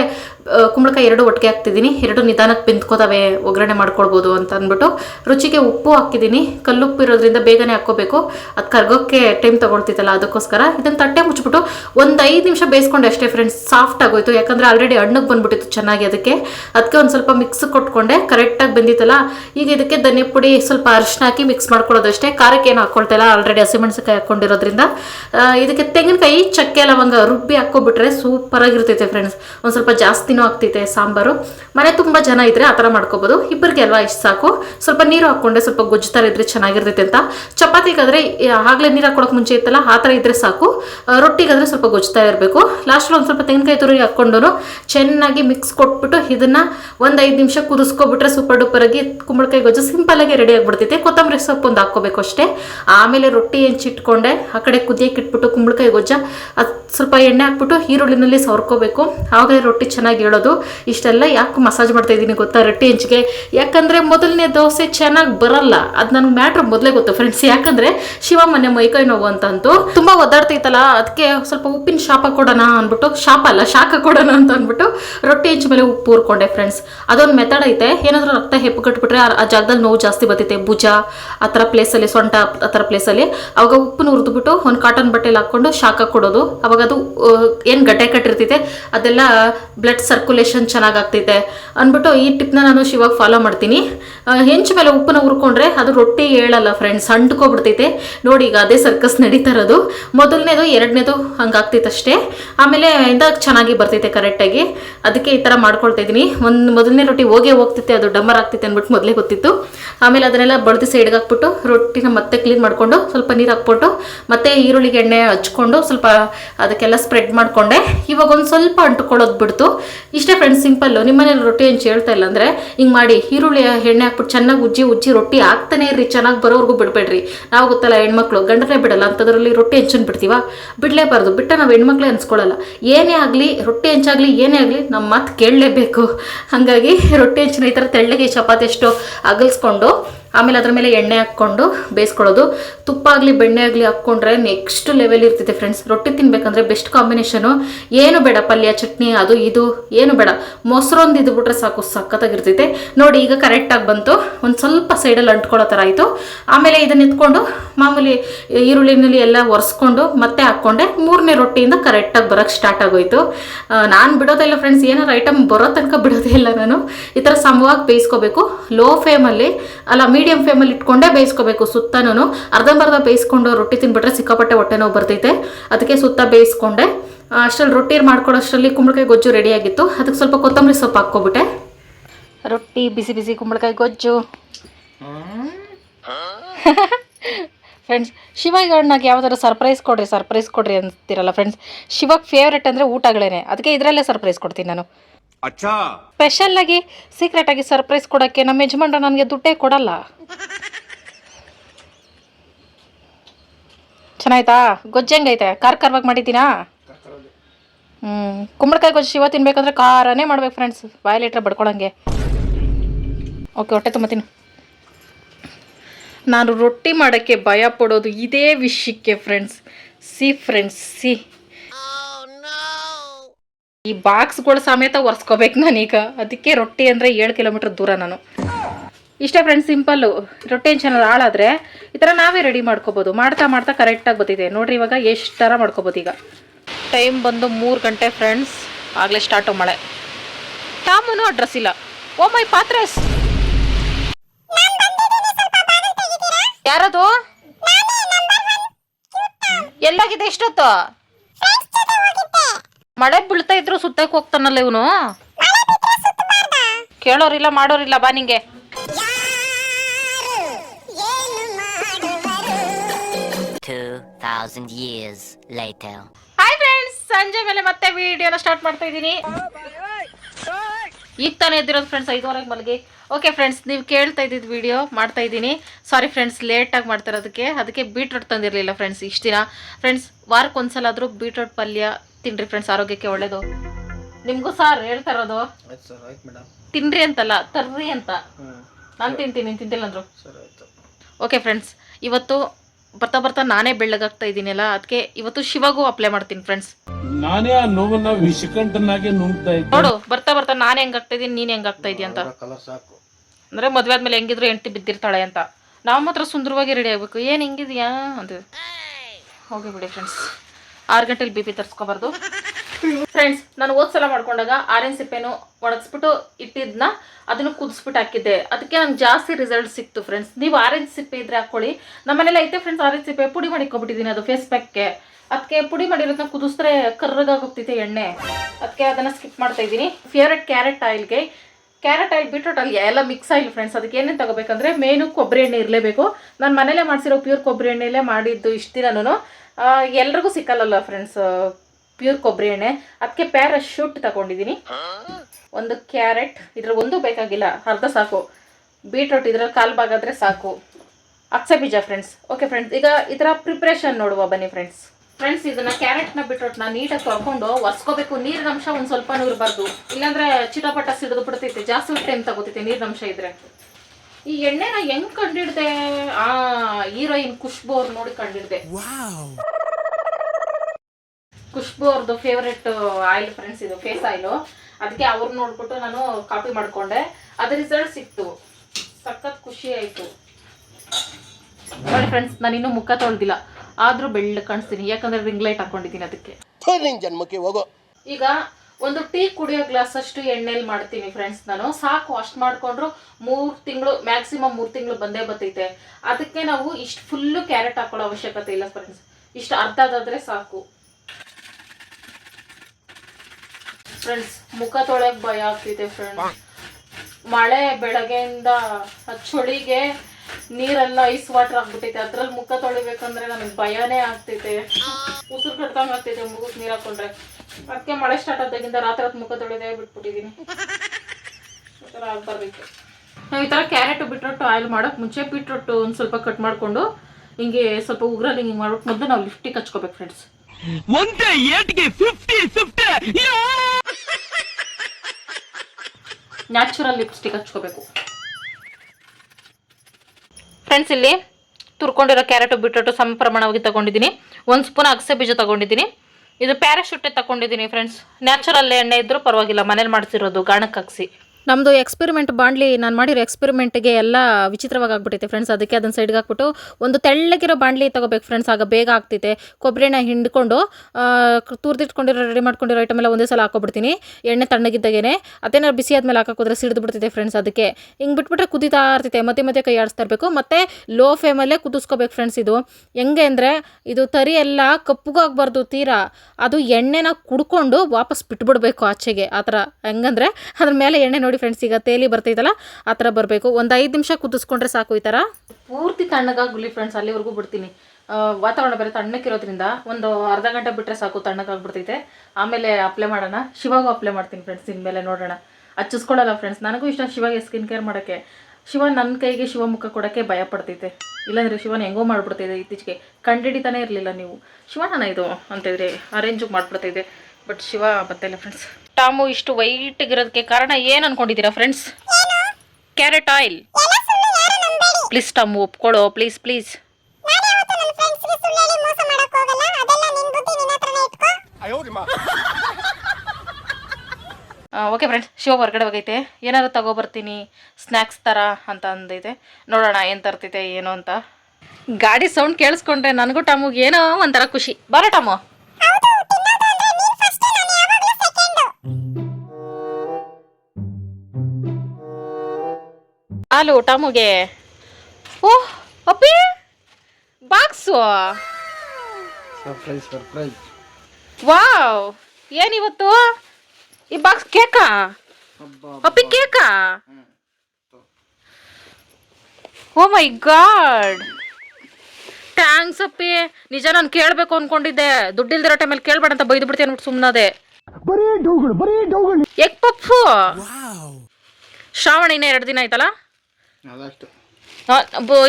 ಕುಂಬಳಕಾಯಿ ಎರಡು ಒಟ್ಟಿಗೆ ಹಾಕ್ತಿದ್ದೀನಿ. ಎರಡು ನಿಧಾನಕ್ಕೆ ಬೆಂದ್ಕೋತವೆ, ಒಗ್ಗರಣೆ ಮಾಡ್ಕೊಳ್ಬೋದು ಅಂತ ಅಂದ್ಬಿಟ್ಟು ರುಚಿಗೆ ಉಪ್ಪು ಹಾಕಿದ್ದೀನಿ. ಕಲ್ಲುಪ್ಪು ಇರೋದ್ರಿಂದ ಬೇಗನೆ ಹಾಕ್ಕೋಬೇಕು. ಅದು ಕರ್ಗೋಕ್ಕೆ ಟೈಮ್ ತೊಗೊಳ್ತಿತ್ತಲ್ಲ, ಅದಕ್ಕೋಸ್ಕರ ಇದನ್ನು ತಟ್ಟೆ ಮುಚ್ಚಿಬಿಟ್ಟು ಒಂದು ಐದು ನಿಮಿಷ ಬೇಯಿಸ್ಕೊಂಡೆ ಅಷ್ಟೇ ಫ್ರೆಂಡ್ಸ್ ಸಾಫ್ಟ್ ಆಗೋಯ್ತು. ಯಾಕಂದರೆ ಆಲ್ರೆಡಿ ಹಣ್ಣಿಗೆ ಬಂದ್ಬಿಟ್ಟಿತ್ತು ಚೆನ್ನಾಗಿ ಅದಕ್ಕೆ. ಅದಕ್ಕೆ ಒಂದು ಸ್ವಲ್ಪ ಮಿಕ್ಸ್ ಕೊಟ್ಕೊಂಡೆ. ಕರೆಕ್ಟಾಗಿ ಬಂದಿತ್ತಲ್ಲ. ಈಗ ಇದಕ್ಕೆ ಧನಿಯ ಪುಡಿ ಸ್ವಲ್ಪ ಅರಿಶಿನ ಹಾಕಿ ಮಿಕ್ಸ್ ಮಾಡ್ಕೊಳ್ಳೋದಷ್ಟೇ. ಖಾರಕ್ಕೆ ಏನು ಹಾಕ್ಕೊಳ್ತಾ ಇಲ್ಲ. ಆಲ್ರೆಡಿ ಹಸಿಮೆಣಸಿನಕಾಯಿ ಹಾಕ್ಕೊಂಡಿರೋದ್ರಿಂದ ಇದಕ್ಕೆ ತೆಂಗಿನಕಾಯಿ, ಚಕ್ಕೆ, ಲವಂಗ ರುಬ್ಬಿ ಹಾಕ್ಕೊಬಿಟ್ರೆ ಸೂಪರಾಗಿರ್ತೈತೆ ಫ್ರೆಂಡ್ಸ್ ಒಂದು ಸ್ವಲ್ಪ ಜಾಸ್ತಿನೂ ಆಗ್ತೈತೆ ಸಾಂಬಾರು. ಮನೆ ತುಂಬ ಜನ ಇದ್ರೆ ಆ ಥರ ಮಾಡ್ಕೋಬೋದು. ಇಬ್ಬರಿಗೆ ಅಲ್ವಾ ಇಷ್ಟು ಸಾಕು? ಸ್ವಲ್ಪ ನೀರು ಹಾಕ್ಕೊಂಡೆ ಸ್ವಲ್ಪ ಗೊಜ್ಜು ಥರ ಇದ್ರೆ ಚೆನ್ನಾಗಿರ್ತೈತೆ ಅಂತ. ಚಪಾತಿಗಾದರೆ ಆಗಲೇ ನೀರು ಹಾಕೊಳಕ್ಕೆ ಮುಂಚೆ ಇತ್ತಲ್ಲ, ಆ ಥರ ಇದ್ರೆ ಸಾಕು. ರೊಟ್ಟಿಗಾದ್ರೆ ರೊಟ್ಟಿಗಾದರೆ ಸ್ವಲ್ಪ ಗೊಜ್ಜು ಥರ ಇರಬೇಕು. ಲಾಸ್ಟಲ್ಲಿ ಒಂದು ಸ್ವಲ್ಪ ತೆಂಗಿನಕಾಯಿ ತುರಿ ಹಾಕ್ಕೊಂಡು ಚೆನ್ನಾಗಿ ಮಿಕ್ಸ್ ಕೊಟ್ಬಿಟ್ಟು ಇದನ್ನು ಒಂದು ಐದು ನಿಮಿಷ ಕುದಿಸ್ಕೊಬಿಟ್ರೆ ಸೂಪರ್ ಡೂಪರಾಗಿ ಕುಂಬಳಕಾಯಿ ಗೊಜ್ಜು ಸಿಂಪಲ್ಲಾಗಿ ರೆಡಿ ಆಗಿಬಿಡ್ತೈತೆ. ಕೊತ್ತಂಬರಿ ಸೊಪ್ಪು ಒಂದು ಹಾಕ್ಕೋಬೇಕು ಅಷ್ಟೇ. ಆಮೇಲೆ ರೊಟ್ಟಿ ಹೆಂಚಿಟ್ಕೊಂಡೆ ಆ ಕಡೆ ಕುದಿಯಕ್ಕೆ ಇಟ್ಬಿಟ್ಟು ಕುಂಬಳಕಾಯಿ ಗೊಜ್ಜ ಅದು ಸ್ವಲ್ಪ ಎಣ್ಣೆ ಹಾಕ್ಬಿಟ್ಟು ಈರುಳ್ಳಿನಲ್ಲಿ ಸವರ್ಕೋಬೇಕು. ಆವಾಗಲೇ ರೊಟ್ಟಿ ಚೆನ್ನಾಗಿ ಹೇಳೋದು. ಇಷ್ಟೆಲ್ಲ ಯಾಕೆ ಮಸಾಜ್ ಮಾಡ್ತಾ ಇದ್ದೀನಿ ಗೊತ್ತಾ ರೊಟ್ಟಿ ಹೆಂಚಿಗೆ? ಯಾಕಂದರೆ ಮೊದಲನೇ ದೋಸೆ ಚೆನ್ನಾಗಿ ಬರಲ್ಲ. ಅದು ನನಗೆ ಮ್ಯಾಟ್ರ್ ಮೊದಲೇ ಗೊತ್ತು ಫ್ರೆಂಡ್ಸ್ ಯಾಕಂದರೆ ಶಿವ ಮನೆ ಮೈಕೈ ನೋವು ಅಂತಂತು ತುಂಬ ಒದ್ದಾಡ್ತೈತಲ್ಲ ಅದಕ್ಕೆ ಸ್ವಲ್ಪ ಉಪ್ಪಿನ ಶಾಪ ಕೊಡೋಣ ಅಂದ್ಬಿಟ್ಟು, ಶಾಪ ಅಲ್ಲ, ಶಾಖ ಕೊಡೋಣ ಅಂತ ಅಂದ್ಬಿಟ್ಟು ರೊಟ್ಟಿ ಹೆಂಚು ಮೇಲೆ ಉಪ್ಪು ಊರ್ಕೊಂಡೆ ಫ್ರೆಂಡ್ಸ್ ಅದೊಂದು ಮೆಥಡ್ ಐತೆ. ಏನಾದರೂ ರಕ್ತ ಹೆಪ್ಪು ಕಟ್ಬಿಟ್ರೆ ಆ- ಜಾಗದಲ್ಲಿ ನೋವು ಜಾಸ್ತಿ ಬರ್ತೈತೆ. ಭುಜ, ಆ ಥರ ಪ್ಲೇಸಲ್ಲಿ ಸೊಂಟ, ಆ ಥರ ಪ್ಲೇಸಲ್ಲಿ ಅವಾಗ ಉಪ್ಪನ್ನು ಹುರಿದ್ಬಿಟ್ಟು ಒಂದು ಕಾಟನ್ ಬಟ್ಟೆಲಿ ಹಾಕ್ಕೊಂಡು ಶಾಖ ಕೊಡೋದು. ಅವಾಗ ಅದು ಏನು ಗಡ್ಡೆ ಕಟ್ಟಿರ್ತೈತೆ, ಅದೆಲ್ಲ ಬ್ಲಡ್ ಸರ್ಕ್ಯುಲೇಷನ್ ಚೆನ್ನಾಗಾಗ್ತೈತೆ. ಅಂದ್ಬಿಟ್ಟು ಈ ಟಿಪ್ನ ನಾನು ಶಿವಾಗ ಫಾಲೋ ಮಾಡ್ತೀನಿ. ಹೆಂಚು ಮೇಲೆ ಉಪ್ಪನ್ನ ಹುರ್ಕೊಂಡ್ರೆ ಅದು ರೊಟ್ಟಿ ಹೇಳಲ್ಲ ಫ್ರೆಂಡ್ಸ್ ಅಂಟ್ಕೊಬಿಡ್ತೈತೆ. ನೋಡಿ, ಈಗ ಅದೇ ಸರ್ಕಸ್ ನಡೀತಾ ಇರೋದು. ಮೊದಲನೇದು, ಎರಡನೇದು ಹಂಗಾಗ್ತೈತೆ ಅಷ್ಟೇ. ಆಮೇಲೆ ಇದಾಗ ಚೆನ್ನಾಗಿ ಬರ್ತೈತೆ ಕರೆಕ್ಟಾಗಿ ಅದಕ್ಕೆ ಈ ಥರ ಮಾಡ್ಕೊಳ್ತಾ ಇದ್ದೀನಿ. ಒಂದು ಮೊದಲನೇ ರೊಟ್ಟಿ ಹೋಗೇ ಹೋಗ್ತೈತೆ, ಅದು ಡಮ್ಮರ್ ಆಗ್ತೈತೆ ಅಂದ್ಬಿಟ್ಟು ಮೊದಲೇ ಗೊತ್ತಿತ್ತು. ಆಮೇಲೆ ಅದನ್ನೆಲ್ಲ ಬಡ್ದು ಸೈಡ್ಗೆ ಹಾಕ್ಬಿಟ್ಟು ರೊಟ್ಟಿನ ಮತ್ತೆ ಕ್ಲೀನ್ ಮಾಡಿಕೊಂಡು ಸ್ವಲ್ಪ ನೀರು ಹಾಕ್ಬಿಟ್ಟು ಮತ್ತೆ ಈರುಳ್ಳಿಗೆ ಎಣ್ಣೆ ಹಚ್ಕೊಂಡು ಸ್ವಲ್ಪ ಅದಕ್ಕೆಲ್ಲ ಸ್ಪ್ರೆಡ್ ಮಾಡಿಕೊಂಡೆ. ಇವಾಗ ಒಂದು ಸ್ವಲ್ಪ ಅಂಟ್ಕೊಳ್ಳೋದು ಬಿಡ್ತು. ಇಷ್ಟೇ ಫ್ರೆಂಡ್ಸ್ ಸಿಂಪಲ್ಲು ನಿಮ್ಮನೇಲಿ ರೊಟ್ಟಿ ಹಂಚಿ ಹೇಳ್ತಾ ಇಲ್ಲ ಅಂದರೆ, ಹಿಂಗೆ ಮಾಡಿ ಈರುಳ್ಳಿ, ಎಣ್ಣೆ ಹಾಕ್ಬಿಟ್ಟು ಚೆನ್ನಾಗಿ ಉಜ್ಜಿ ಉಜ್ಜಿ ರೊಟ್ಟಿ ಆಗ್ತಾನೆ ಇರ್ರಿ. ಚೆನ್ನಾಗಿ ಬರೋವರೆಗೂ ಬಿಡಬೇಡ್ರಿ. ನಾವು ಗೊತ್ತಲ್ಲ ಹೆಣ್ಮಕ್ಳು ಗಂಡನೇ ಬಿಡಲ್ಲ ಅಂಥದ್ರಲ್ಲಿ ರೊಟ್ಟಿ ಹೆಂಚನ್ನು ಬಿಡ್ತೀವ? ಬಿಡಲೇಬಾರ್ದು. ಬಿಟ್ಟ ನಾವು ಹೆಣ್ಮಕ್ಳೇ ಅನ್ಸ್ಕೊಳ್ಳಲ್ಲ ಏನೇ ಆಗಲಿ, ರೊಟ್ಟಿ ಹೆಂಚಾಗಲಿ, ಏನೇ ಆಗಲಿ ನಮ್ಮ ಮಾತು ಕೇಳಲೇಬೇಕು. ಹಾಗಾಗಿ ರೊಟ್ಟಿ ಹೆಂಚಿನ ಈ ಥರ ತೆಳ್ಳಗೆ, ಚಪಾತಿ ಎಷ್ಟು ಅಗಲ್ಸ್ಕೊಂಡು ಆಮೇಲೆ ಅದ್ರ ಮೇಲೆ ಎಣ್ಣೆ ಹಾಕ್ಕೊಂಡು ಬೇಯಿಸ್ಕೊಳ್ಳೋದು. ತುಪ್ಪ ಆಗಲಿ ಬೆಣ್ಣೆ ಆಗಲಿ ಹಾಕ್ಕೊಂಡ್ರೆ ನೆಕ್ಸ್ಟ್ ಲೆವೆಲ್ ಇರ್ತೈತೆ ಫ್ರೆಂಡ್ಸ್ ರೊಟ್ಟಿ ತಿನ್ಬೇಕಂದ್ರೆ ಬೆಸ್ಟ್ ಕಾಂಬಿನೇಷನು ಏನು ಬೇಡ ಪಲ್ಯ, ಚಟ್ನಿ, ಅದು ಇದು, ಏನು ಬೇಡ. ಮೊಸರೊಂದು ಇದ್ಬಿಟ್ರೆ ಸಾಕು, ಸಖತ್ತಾಗಿರ್ತೈತೆ. ನೋಡಿ, ಈಗ ಕರೆಕ್ಟಾಗಿ ಬಂತು. ಒಂದು ಸ್ವಲ್ಪ ಸೈಡಲ್ಲಿ ಅಂಟ್ಕೊಳ್ಳೋ ಥರ ಆಯಿತು. ಆಮೇಲೆ ಇದನ್ನ ಎತ್ಕೊಂಡು ಮಾಮೂಲಿ ಈರುಳ್ಳಿನಲ್ಲಿ ಎಲ್ಲ ಒರೆಸ್ಕೊಂಡು ಮತ್ತೆ ಹಾಕ್ಕೊಂಡೆ. ಮೂರನೇ ರೊಟ್ಟಿಯಿಂದ ಕರೆಕ್ಟಾಗಿ ಬರೋಕ್ಕೆ ಸ್ಟಾರ್ಟ್ ಆಗೋಯ್ತು. ನಾನು ಬಿಡೋದಿಲ್ಲ ಫ್ರೆಂಡ್ಸ್ ಏನಾರು ಐಟಮ್ ಬರೋ ತನಕ ಬಿಡೋದೇ ಇಲ್ಲ ನಾನು. ಈ ಥರ ಸಮವಾಗಿ ಬೇಯಿಸ್ಕೋಬೇಕು. ಲೋ ಫ್ಲೇಮಲ್ಲಿ ಅಲ್ಲ. ಮೀಡಿಯಂ ಫ್ಲೇಮಲ್ಲಿ ಇಟ್ಕೊಂಡೇ ಬೇಯಿಸ್ಕೋಬೇಕು ಸುತ್ತನೂ ಅರ್ಧಂಬರ್ಧ ಬೇಯಿಸ್ಕೊಂಡು ರೊಟ್ಟಿ ತಿನ್ಬಿಟ್ರೆ ಸಿಕ್ಕಾಪಟ್ಟೆ ಹೊಟ್ಟೆ ನೋವು ಬರ್ತೈತೆ. ಅದಕ್ಕೆ ಸುತ್ತ ಬೇಯಿಸ್ಕೊಂಡೆ. ಅಷ್ಟರಲ್ಲಿ ರೊಟ್ಟಿ ಮಾಡ್ಕೊಳ್ಳೋಷ್ಟರಲ್ಲಿ ಕುಂಬಳಕಾಯಿ ಗೊಜ್ಜು ರೆಡಿಯಾಗಿತ್ತು ಅದಕ್ಕೆ ಸ್ವಲ್ಪ ಕೊತ್ತಂಬರಿ ಸೊಪ್ಪು ಹಾಕ್ಕೊಬಿಟ್ಟೆ. ರೊಟ್ಟಿ, ಬಿಸಿ ಬಿಸಿ ಕುಂಬಳಕಾಯಿ ಗೊಜ್ಜು. ಫ್ರೆಂಡ್ಸ್ ಶಿವಾಗಿ ಅಣ್ಣಗೆ ಯಾವ್ದಾದ್ರು ಸರ್ಪ್ರೈಸ್ ಕೊಡ್ರಿ ಸರ್ಪ್ರೈಸ್ ಕೊಡ್ರಿ ಅಂತೀರಲ್ಲ ಫ್ರೆಂಡ್ಸ್ ಶಿವಾಗ ಫೇವ್ರೆಟ್ ಅಂದರೆ ಊಟಗಳೇನೆ. ಅದಕ್ಕೆ ಇದರಲ್ಲೇ ಸರ್ಪ್ರೈಸ್ ಕೊಡ್ತೀನಿ ನಾನು. ಸ್ಪೆಷಲ್ ಆಗಿ ಸೀಕ್ರೆಟ್ ಆಗಿ ಸರ್ಪ್ರೈಸ್ ಕೊಡಕ್ಕೆ ನಮ್ಮ ಯಜಮಾನ್ರು ನನಗೆ ದುಡ್ಡೇ ಕೊಡಲ್ಲ. ಚೆನ್ನಾಯ್ತಾ? ಗೊಜ್ಜಂಗೈತೆ ಖಾರ ಖಾರವಾಗಿ ಮಾಡಿದ್ದೀನಾ ಹ್ಞೂ ಕುಂಬಳಕಾಯಿ ಗೊಜ್ಜು ಶಿವ ತಿನ್ಬೇಕಂದ್ರೆ ಖಾರನೇ ಮಾಡ್ಬೇಕು ಫ್ರೆಂಡ್ಸ್ ಬಾಯಲ್ಲಿಟ್ರೆ ಬಡ್ಕೊಳಂಗೆ. ಓಕೆ ಹೊಟ್ಟೆ ತುಂಬ ನಾನು ರೊಟ್ಟಿ ಮಾಡೋಕ್ಕೆ ಭಯ ಪಡೋದು ಇದೇ ವಿಷಯಕ್ಕೆ ಫ್ರೆಂಡ್ಸ್ ಸಿ ಫ್ರೆಂಡ್ಸ್ ಸಿ. ಈ ಬಾಕ್ಸ್ಗಳು ಸಮೇತ ಒರೆಸ್ಕೋಬೇಕು ನಾನೀಗ. ಅದಕ್ಕೆ ರೊಟ್ಟಿ ಅಂದರೆ ಏಳು ಕಿಲೋಮೀಟ್ರ್ ದೂರ ನಾನು. ಇಷ್ಟೇ ಫ್ರೆಂಡ್ಸ್ ಸಿಂಪಲ್ಲು ರೊಟ್ಟಿ ಚೆನ್ನಾಗಿ ಹಾಳಾದರೆ ಈ ಥರ ನಾವೇ ರೆಡಿ ಮಾಡ್ಕೋಬೋದು. ಮಾಡ್ತಾ ಮಾಡ್ತಾ ಕರೆಕ್ಟಾಗಿ ಬರ್ತಿದೆ ನೋಡ್ರಿ ಇವಾಗ ಎಷ್ಟು ಥರ ಮಾಡ್ಕೋಬೋದು ಈಗ. ಟೈಮ್ ಬಂದು ಮೂರು ಗಂಟೆ ಫ್ರೆಂಡ್ಸ್ ಆಗಲೇ ಸ್ಟಾರ್ಟು ಮಳೆ. ತಾಮೂನು ಅಡ್ರೆಸ್ ಇಲ್ಲ. ಓ ಮೈ ಪಾತ್ರಸ್. ಯಾರದು? ಎಲ್ಲಾಗಿದೆ ಎಷ್ಟೊತ್ತು? ಮಳೆ ಬೀಳ್ತಾ ಇದ್ರು ಸುತ್ತಕ್ಕೆ ಹೋಗ್ತಾನಲ್ಲ ಇವನು. ಕೇಳೋರಿಲ್ಲ ಮಾಡೋರಿಲ್ಲ ಬಾ ನಿಂಗೆ. ಹಾಯ್ ಫ್ರೆಂಡ್ಸ್ ಸಂಜೆ ಮೇಲೆ ಮತ್ತೆ ವಿಡಿಯೋನ ಸ್ಟಾರ್ಟ್ ಮಾಡ್ತಾ ಇದ್ದೀನಿ. ಈಗ ತಾನೇ ಇದ್ದಿರೋದು ಫ್ರೆಂಡ್ಸ್ ಐದುವರೆಗೆ ಮಲಗಿ. ಓಕೆ ಫ್ರೆಂಡ್ಸ್ ನೀವು ಕೇಳ್ತಾ ಇದ್ದಿದ್ದು ವಿಡಿಯೋ ಮಾಡ್ತಾ ಇದ್ದೀನಿ. ಸಾರಿ ಫ್ರೆಂಡ್ಸ್ ಲೇಟಾಗಿ ಮಾಡ್ತಿರೋದಕ್ಕೆ ಅದಕ್ಕೆ ಬೀಟ್ರೋಟ್ ತಂದಿರಲಿಲ್ಲ ಫ್ರೆಂಡ್ಸ್ ಇಷ್ಟು ದಿನ. ಫ್ರೆಂಡ್ಸ್ ವಾರಕ್ಕೆ ಒಂದ್ಸಲ ಆದರೂ ಬೀಟ್ರೋಟ್ ಪಲ್ಯ ತಿನ್ರಿ ಫ್ರೆಂಡ್ಸ್ ಆರೋಗ್ಯಕ್ಕೆ ಒಳ್ಳೇದು. ನಿಮ್ಗೂ ಸಾರ್ ಹೇಳ್ತಾ ಇರೋದು. ತಿನ್ರಿ ಅಂತಲ್ಲ ತರ್ರಿ ಅಂತ.
ನಾನ್
ನಾನು ತಿಂತೀನಿ ನೀನು ತಿಂತಿಲ್ಲ ಅಂದ್ರು.
ಸರ್ ಆಯಿತು.
ಓಕೆ ಫ್ರೆಂಡ್ಸ್ ಇವತ್ತು ಬರ್ತಾ ಬರ್ತಾ ನಾನೇ ಬೆಳ್ಳಗಾಗ್ತಾ ಇದ್ದೀನಲ್ಲ ಅದಕ್ಕೆ ಇವತ್ತು ಶಿವಗೂ ಅಪ್ಲೈ ಮಾಡ್ತೀನಿ ಫ್ರೆಂಡ್ಸ್
ನಾನೇ ಆ ನೋವನ್ನ ವಿಷಕಂಠನಾಗೆ ನುಂಗ್ತಾ ಇದ್ದೆ.
ನೋಡು ಬರ್ತಾ ಬರ್ತಾ ನಾನು ಹೆಂಗ್ ಆಗ್ತಾ ಇದೀನಿ ನೀನ್ ಹೆಂಗ್ ಆಗ್ತಾ ಇದೀಯ ಅಂತ. ಅಂದ್ರೆ ಮದ್ವೆ ಆದ್ಮೇಲೆ ಹೆಂಗಿದ್ರು ಹೆಂಡತಿ ಬಿದ್ದಿರ್ತಾಳೆ ಅಂತ. ನಾವು ಮಾತ್ರ ಸುಂದರವಾಗಿ ರೆಡಿ ಆಗ್ಬೇಕು. ಏನ್ ಹೆಂಗಿದ್ಯಾ? ಅಂತ ಹೋಗಿ ಬಿಡಿ ಫ್ರೆಂಡ್ಸ್ ಆರು ಗಂಟೆಲಿ ಬಿ ಪಿ ತರ್ಸ್ಕೊಬಾರ್ದು. ಫ್ರೆಂಡ್ಸ್ ನಾನು ಓದ್ಸಲ ಮಾಡ್ಕೊಂಡಾಗ ಆರೆಂಜ್ ಸಿಪ್ಪೆನು ಒಣಗಿಸ್ಬಿಟ್ಟು ಇಟ್ಟಿದ್ನ, ಅದನ್ನು ಕುದಿಸ್ಬಿಟ್ಟು ಹಾಕಿದ್ದೆ. ಅದಕ್ಕೆ ನಂಗೆ ಜಾಸ್ತಿ ರಿಸಲ್ಟ್ ಸಿಕ್ತು ಫ್ರೆಂಡ್ಸ್ ನೀವು ಆರೆಂಜ್ ಸಿಪ್ಪೆ ಇದ್ರೆ ಹಾಕೊಳ್ಳಿ. ನಮ್ಮನೆಲ್ಲ ಐತೆ ಫ್ರೆಂಡ್ಸ್ ಆರೆಂಜ್ ಸಿಪ್ಪೆ ಪುಡಿ ಮಾಡಿಕೊಬಿಟ್ಟಿದ್ದೀನಿ ಅದು ಫೇಸ್ ಪ್ಯಾಕ್ಗೆ ಅದಕ್ಕೆ ಪುಡಿ ಮಾಡಿರೋದನ್ನ ಕುದಿಸಿದ್ರೆ ಕರ್ರಗಾಗೋಗ್ತಿದೆ ಎಣ್ಣೆ. ಅದಕ್ಕೆ ಅದನ್ನು ಸ್ಕಿಪ್ ಮಾಡ್ತಾ ಇದ್ದೀನಿ. ಫೇವ್ರೆಟ್ ಕ್ಯಾರೆಟ್ ಆಯಿಲ್ಗೆ ಕ್ಯಾರೆಟ್ ಆಯಿಲ್ ಬಿಟ್ರೋಟ್ ಅಲ್ಲಿ ಎಲ್ಲ ಮಿಕ್ಸ್ ಆಯಿಲ್ ಫ್ರೆಂಡ್ಸ್ ಅದಕ್ಕೆ ಏನೇನು ತಗೋಬೇಕಂದ್ರೆ ಮೇನು ಕೊಬ್ಬರಿ ಎಣ್ಣೆ ಇರಲೇಬೇಕು. ನಾನು ಮನೇಲೇ ಮಾಡಿಸಿರೋ ಪ್ಯೂರ್ ಕೊಬ್ಬರಿ ಎಣ್ಣೆಲೇ ಮಾಡಿದ್ದು ಇಷ್ಟು ದಿನನೂ ಎಲ್ರಿಗೂ ಸಿಕ್ಕಲ್ಲಲ್ಲ ಫ್ರೆಂಡ್ಸ್ ಪ್ಯೂರ್ ಕೊಬ್ಬರಿ ಎಣ್ಣೆ. ಅದಕ್ಕೆ ಪ್ಯಾರಾಶೂಟ್ ತಗೊಂಡಿದ್ದೀನಿ ಒಂದು ಕ್ಯಾರೆಟ್ ಇದ್ರ ಒಂದು ಬೇಕಾಗಿಲ್ಲ, ಅರ್ಧ ಸಾಕು. ಬೀಟ್ರೋಟ್ ಇದ್ರಲ್ಲಿ ಕಾಲು ಭಾಗ ಆದರೆ ಸಾಕು. ಅಕ್ಸೆ ಬೀಜ ಫ್ರೆಂಡ್ಸ್ ಓಕೆ ಫ್ರೆಂಡ್ಸ್ ಈಗ ಇದರ ಪ್ರಿಪ್ರೇಷನ್ ನೋಡುವ, ಬನ್ನಿ ಫ್ರೆಂಡ್ಸ್ ಫ್ರೆಂಡ್ಸ್ ಇದನ್ನ ಕ್ಯಾರೆಟ್ನ ಬಿಟ್ರೋಟ್ನ ನೀಟಾಗಿ ತೊಳ್ಕೊಂಡು ಒರ್ಸ್ಕೋಬೇಕು. ನೀರಿನ ಅಂಶ ಒಂದು ಸ್ವಲ್ಪ ಇರಬಾರ್ದು ಇಲ್ಲಾಂದ್ರೆ ಚಿಟಪಟ ಸಿಡಿದು ಬಿಡ್ತೈತೆ, ಜಾಸ್ತಿ ಟೈಮ್ ತಗೋತೈತೆ ನೀರಿನ ಅಂಶ ಇದ್ರೆ. ಈ ಎಣ್ಣೆನ ಹೆಂಗ್ ಕಂಡಿಡ್ದೆ? ಆ ಹೀರೋಯಿನ್ ಖುಷ್ಬು ಅವ್ರು ನೋಡಿ ಕಂಡಿಡ್ದೆ. ಖುಷ್ಬು ಅವ್ರದ್ದು ಫೇವ್ರೆಟ್ ಆಯಿಲ್ ಫ್ರೆಂಡ್ಸ್ ಇದು ಫೇಸ್ ಆಯಿಲ್ ಅದಕ್ಕೆ ಅವ್ರು ನೋಡ್ಬಿಟ್ಟು ನಾನು ಕಾಪಿ ಮಾಡ್ಕೊಂಡೆ. ಅದ್ರ ರಿಸಲ್ಟ್ ಸಿಕ್ತು. ಸಖತ್ ಖುಷಿ ಆಯಿತು. ನೋಡಿ ಫ್ರೆಂಡ್ಸ್ ನಾನು ಇನ್ನೂ ಮುಖ ತೊಳ್ದಿಲ್ಲ. ಆದ್ರೂ ಬೆಳ್ಳ ಕಾಣಿಸ್ತೀನಿ. ಯಾಕಂದ್ರೆ ರಿಂಗ್ ಲೈಟ್ ಹಾಕೊಂಡಿದ್ದೀನಿ ಅದಕ್ಕೆ
ಜನ್ಮಕ್ಕೆ ಹೋಗೋ.
ಈಗ ಒಂದು ಟೀ ಕುಡಿಯೋ ಗ್ಲಾಸ್ ಅಷ್ಟು ಎಣ್ಣೆಲಿ ಮಾಡ್ತೀನಿ ಫ್ರೆಂಡ್ಸ್ ನಾನು. ಸಾಕು, ಅಷ್ಟು ಮಾಡಿಕೊಂಡ್ರು ಮೂರು ತಿಂಗಳು ಮ್ಯಾಕ್ಸಿಮಮ್ ಮೂರು ತಿಂಗಳು ಬಂದೇ ಬರ್ತೈತೆ ಅದಕ್ಕೆ ನಾವು ಇಷ್ಟು ಫುಲ್ಲು ಕ್ಯಾರೆಟ್ ಹಾಕೊಳ್ಳೋ ಅವಶ್ಯಕತೆ ಇಲ್ಲ ಫ್ರೆಂಡ್ಸ್ ಇಷ್ಟು ಅರ್ಧ ಅದಾದ್ರೆ ಸಾಕು. ಫ್ರೆಂಡ್ಸ್ ಮುಖ ತೊಳೆಗೆ ಭಯ ಆಗ್ತಿದೆ ಫ್ರೆಂಡ್ಸ್ ಮಳೆ ಬೆಳಗ್ಗೆಯಿಂದ ಚಳಿಗೆ ನೀರೆಲ್ಲ ಐಸ್ ವಾಟರ್ ಆಗ್ಬಿಟ್ಟೈತೆ. ಅದ್ರಲ್ಲಿ ಮುಖ ತೊಳಿಬೇಕಂದ್ರೆ ನನಗೆ ಭಯನೇ ಆಗ್ತೈತೆ ಉಸಿರು ಕಟ್ಕೊಂಡ್ ಆಗ್ತೈತೆ ಮುಖಕ್ಕೆ ನೀರು ಹಾಕೊಂಡ್ರೆ. ಅದಕ್ಕೆ ಮಳೆ ಸ್ಟಾರ್ಟ್ ಆದಾಗಿಂದ ರಾತ್ರಿ ಹೊತ್ತು ಮುಖ ತೊಳೆದೇ ಬಿಟ್ಬಿಟ್ಟಿದ್ದೀನಿ ಈ ಥರ ಆಗ್ಬಾರ್ದಿತ್ತು ನಾವು ಈ ಥರ ಕ್ಯಾರೆಟ್ ಬಿಟ್ರೊಟ್ಟು ಆಯಿಲ್ ಮಾಡೋಕೆ ಮುಂಚೆ ಬಿಟ್ರೊಟ್ಟು ಒಂದು ಸ್ವಲ್ಪ ಕಟ್ ಮಾಡಿಕೊಂಡು ಹಿಂಗೆ ಸ್ವಲ್ಪ ಉಗ್ರಲ್ಲಿ ಹಿಂಗೆ ಮಾಡ್ಬಿಟ್ಟು ಮೊದಲು ನಾವು ಲಿಫ್ಟಿಗೆ ಹಚ್ಕೋಬೇಕು ಫ್ರೆಂಡ್ಸ್
ಒಂದೇ ಏಟ್ಗೆ ಫಿಫ್ಟಿ ಫಿಫ್ಟಿ
ನ್ಯಾಚುರಲ್ ಲಿಪ್ಸ್ಟಿಕ್ ಹಚ್ಕೋಬೇಕು. ಫ್ರೆಂಡ್ಸ್ ಇಲ್ಲಿ ತುರ್ಕೊಂಡಿರೋ ಕ್ಯಾರೆಟು ಬಿಟ್ರೊಟ್ಟು ಸಮ ಪ್ರಮಾಣವಾಗಿ ತಗೊಂಡಿದ್ದೀನಿ ಒಂದು ಸ್ಪೂನ್ ಅಗಸೆ ಬೀಜ ತಗೊಂಡಿದ್ದೀನಿ ಇದು ಪ್ಯಾರಾಶೂಟೇ ತಗೊಂಡಿದ್ದೀನಿ ಫ್ರೆಂಡ್ಸ್ ನ್ಯಾಚುರಲ್ ಎಣ್ಣೆ ಇದ್ದರೂ ಪರವಾಗಿಲ್ಲ ಮನೇಲಿ ಮಾಡಿಸಿರೋದು ಗಾಣಕ್ಕೆ ಹಾಕ್ಸಿ. ನಮ್ಮದು ಎಕ್ಸ್ಪೆರಿಮೆಂಟ್ ಬಾಂಡ್ಲಿ, ನಾನು ಮಾಡಿರೋ ಎಕ್ಸ್ಪೆರಿಮೆಂಟ್ಗೆ ಎಲ್ಲ ವಿಚಿತ್ರವಾಗಿ ಆಗ್ಬಿಟ್ಟೈತೆ ಫ್ರೆಂಡ್ಸ್ ಅದಕ್ಕೆ ಅದನ್ನ ಸೈಡ್ಗೆ ಹಾಕ್ಬಿಟ್ಟು ಒಂದು ತೆಳ್ಳಗಿರೋ ಬಾಂಡ್ಲಿ ತಗೋಬೇಕು ಫ್ರೆಂಡ್ಸ್ ಆಗ ಬೇಗ ಆಗ್ತೈತೆ ಕೊಬ್ಬರಿನ ಹಿಂಡ್ಕೊಂಡು ತುರ್ದಿಟ್ಕೊಂಡಿರೋ ರೆಡಿ ಮಾಡ್ಕೊಂಡಿರೋ ಐಟಮ್ ಎಲ್ಲ ಒಂದೇ ಸಲ ಹಾಕೊಬಿಡ್ತೀನಿ ಎಣ್ಣೆ ತಣ್ಣಗಿದ್ದಾಗೇನೆ. ಅದೇನಾದ್ರು ಬಿಸಿ ಆದ್ಮೇಲೆ ಹಾಕೋಕೋದ್ರೆ ಸಿಡಿದು ಬಿಡ್ತೈತೆ ಫ್ರೆಂಡ್ಸ್ ಅದಕ್ಕೆ ಹಿಂಗೆ ಬಿಟ್ಬಿಟ್ರೆ ಕುದಿತಾ ಇರ್ತೈತೆ ಮತ್ತೆ ಮತ್ತೆ ಕೈ ಆಡಿಸ್ತಾ ಇರಬೇಕು. ಮತ್ತು ಲೋ ಫ್ಲೇಮಲ್ಲೇ ಕುದಿಸ್ಕೋಬೇಕು ಫ್ರೆಂಡ್ಸ್ ಇದು. ಹೆಂಗೆ ಅಂದರೆ ಇದು ತರಿ ಎಲ್ಲ ಕಪ್ಪಗೂ ಆಗಬಾರ್ದು ತೀರಾ. ಅದು ಎಣ್ಣೆನ ಕುಡ್ಕೊಂಡು ವಾಪಸ್ ಬಿಟ್ಬಿಡ್ಬೇಕು ಆಚೆಗೆ. ಆ ಥರ. ಹೆಂಗಂದ್ರೆ ಅದ್ರ ಮೇಲೆ ಎಣ್ಣೆ ನೋಡಿ ಫ್ರೆಂಡ್ಸ್ ಈಗ ತೇಲಿ ಬರ್ತೈತಲ್ಲ ಆ ಥರ ಬರಬೇಕು. ಒಂದು ಐದು ನಿಮಿಷ ಕುದಿಸ್ಕೊಂಡ್ರೆ ಸಾಕು ಈ ಥರ. ಪೂರ್ತಿ ತಣ್ಣಗಾಗಲಿ ಫ್ರೆಂಡ್ಸ್ ಅಲ್ಲಿವರೆಗೂ ಬಿಡ್ತೀನಿ. ವಾತಾವರಣ ಬೇರೆ ತಣ್ಣಕ್ಕಿರೋದ್ರಿಂದ ಒಂದು ಅರ್ಧ ಗಂಟೆ ಬಿಟ್ಟರೆ ಸಾಕು, ತಣ್ಣಗಾಗ್ಬಿಡ್ತೈತೆ. ಆಮೇಲೆ ಅಪ್ಲೈ ಮಾಡೋಣ. ಶಿವಾಗೂ ಅಪ್ಲೈ ಮಾಡ್ತೀನಿ ಫ್ರೆಂಡ್ಸ್ ಇನ್ಮೇಲೆ ನೋಡೋಣ. ಹಚ್ಚಿಸ್ಕೊಳ್ಳಲ್ಲ ಫ್ರೆಂಡ್ಸ್ ನನಗೂ ಇಷ್ಟ ಶಿವಾಗೆ ಸ್ಕಿನ್ ಕೇರ್ ಮಾಡೋಕ್ಕೆ. ಶಿವ ನನ್ನ ಕೈಗೆ ಶಿವ ಮುಖ ಕೊಡೋಕ್ಕೆ ಭಯ ಪಡ್ತೈತೆ. ಇಲ್ಲಾಂದರೆ ಶಿವನ ಹೆಂಗೋ ಮಾಡ್ಬಿಡ್ತೈತೆ ಇತ್ತೀಚೆಗೆ. ಕಂಡಿಡಿತಾನೆ ಇರಲಿಲ್ಲ ನೀವು. ಶಿವನ ಇದು ಅಂತಿದ್ರೆ ಅರೇಂಜ್ ಮಾಡ್ಬಿಡ್ತೈತೆ. ಬಟ್ ಶಿವ ಬತ್ತಲ್ಲ ಫ್ರೆಂಡ್ಸ್ ಟಾಮು ಇಷ್ಟು ವೈಟ್ ಇರೋದಕ್ಕೆ ಕಾರಣ ಏನು ಅನ್ಕೊಂಡಿದ್ದೀರಾ friends carrot oil please Tom ಒಪ್ಕೊಳ್ಳೋ please please okay friends Shiva ಹೊರಗಡೆ ಹೋಗೈತೆ. ಏನಾದ್ರು ತಗೋಬರ್ತೀನಿ ಸ್ನ್ಯಾಕ್ಸ್ ಥರ ಅಂತ ಅಂದೈತೆ ನೋಡೋಣ ಏನು ತರ್ತೈತೆ ಏನು ಅಂತ. ಗಾಡಿ ಸೌಂಡ್ ಕೇಳಿಸ್ಕೊಂಡ್ರೆ ನನಗೂ ಟಾಮುಗೆ ಏನೋ ಒಂಥರ ಖುಷಿ. ಬರ ಟಾಮು. ಹಾಲು ಟಾಮುಗೆ. ಓಹ್ ಅಪ್ಪಿ ಬಾಕ್ಸು.
ಸರ್ಪ್ರೈಸ್ ಸರ್ಪ್ರೈಸ್
ವಾವ್ ಏನಿವತ್ತು ಈ ಬಾಕ್ಸ್ ಕೇಕಾ? ಅಪ್ಪಿ ಕೇಕಾ? ಓ ಮೈ ಗಾಡ್. ಥ್ಯಾಂಕ್ಸ್ ಅಪ್ಪಿ. ನಿಜ ನಾನು ಕೇಳಬೇಕು ಅನ್ಕೊಂಡಿದ್ದೆ. ದುಡ್ಡಿಲ್ದಿರೋ ಟೈಮಲ್ಲಿ ಕೇಳಬೇಡ ಅಂತ ಬೈದು ಬಿಡ್ತೀನಿ ಅಂದ್ಬಿಟ್ಟು ಸುಮ್ಮನದೆ ಎಗ್ ಪಪ್ಪು ಶ್ರಾವಣ ಇನ್ನ ಎರಡು ದಿನ ಆಯ್ತಲ್ಲ?
ಅದಷ್ಟು.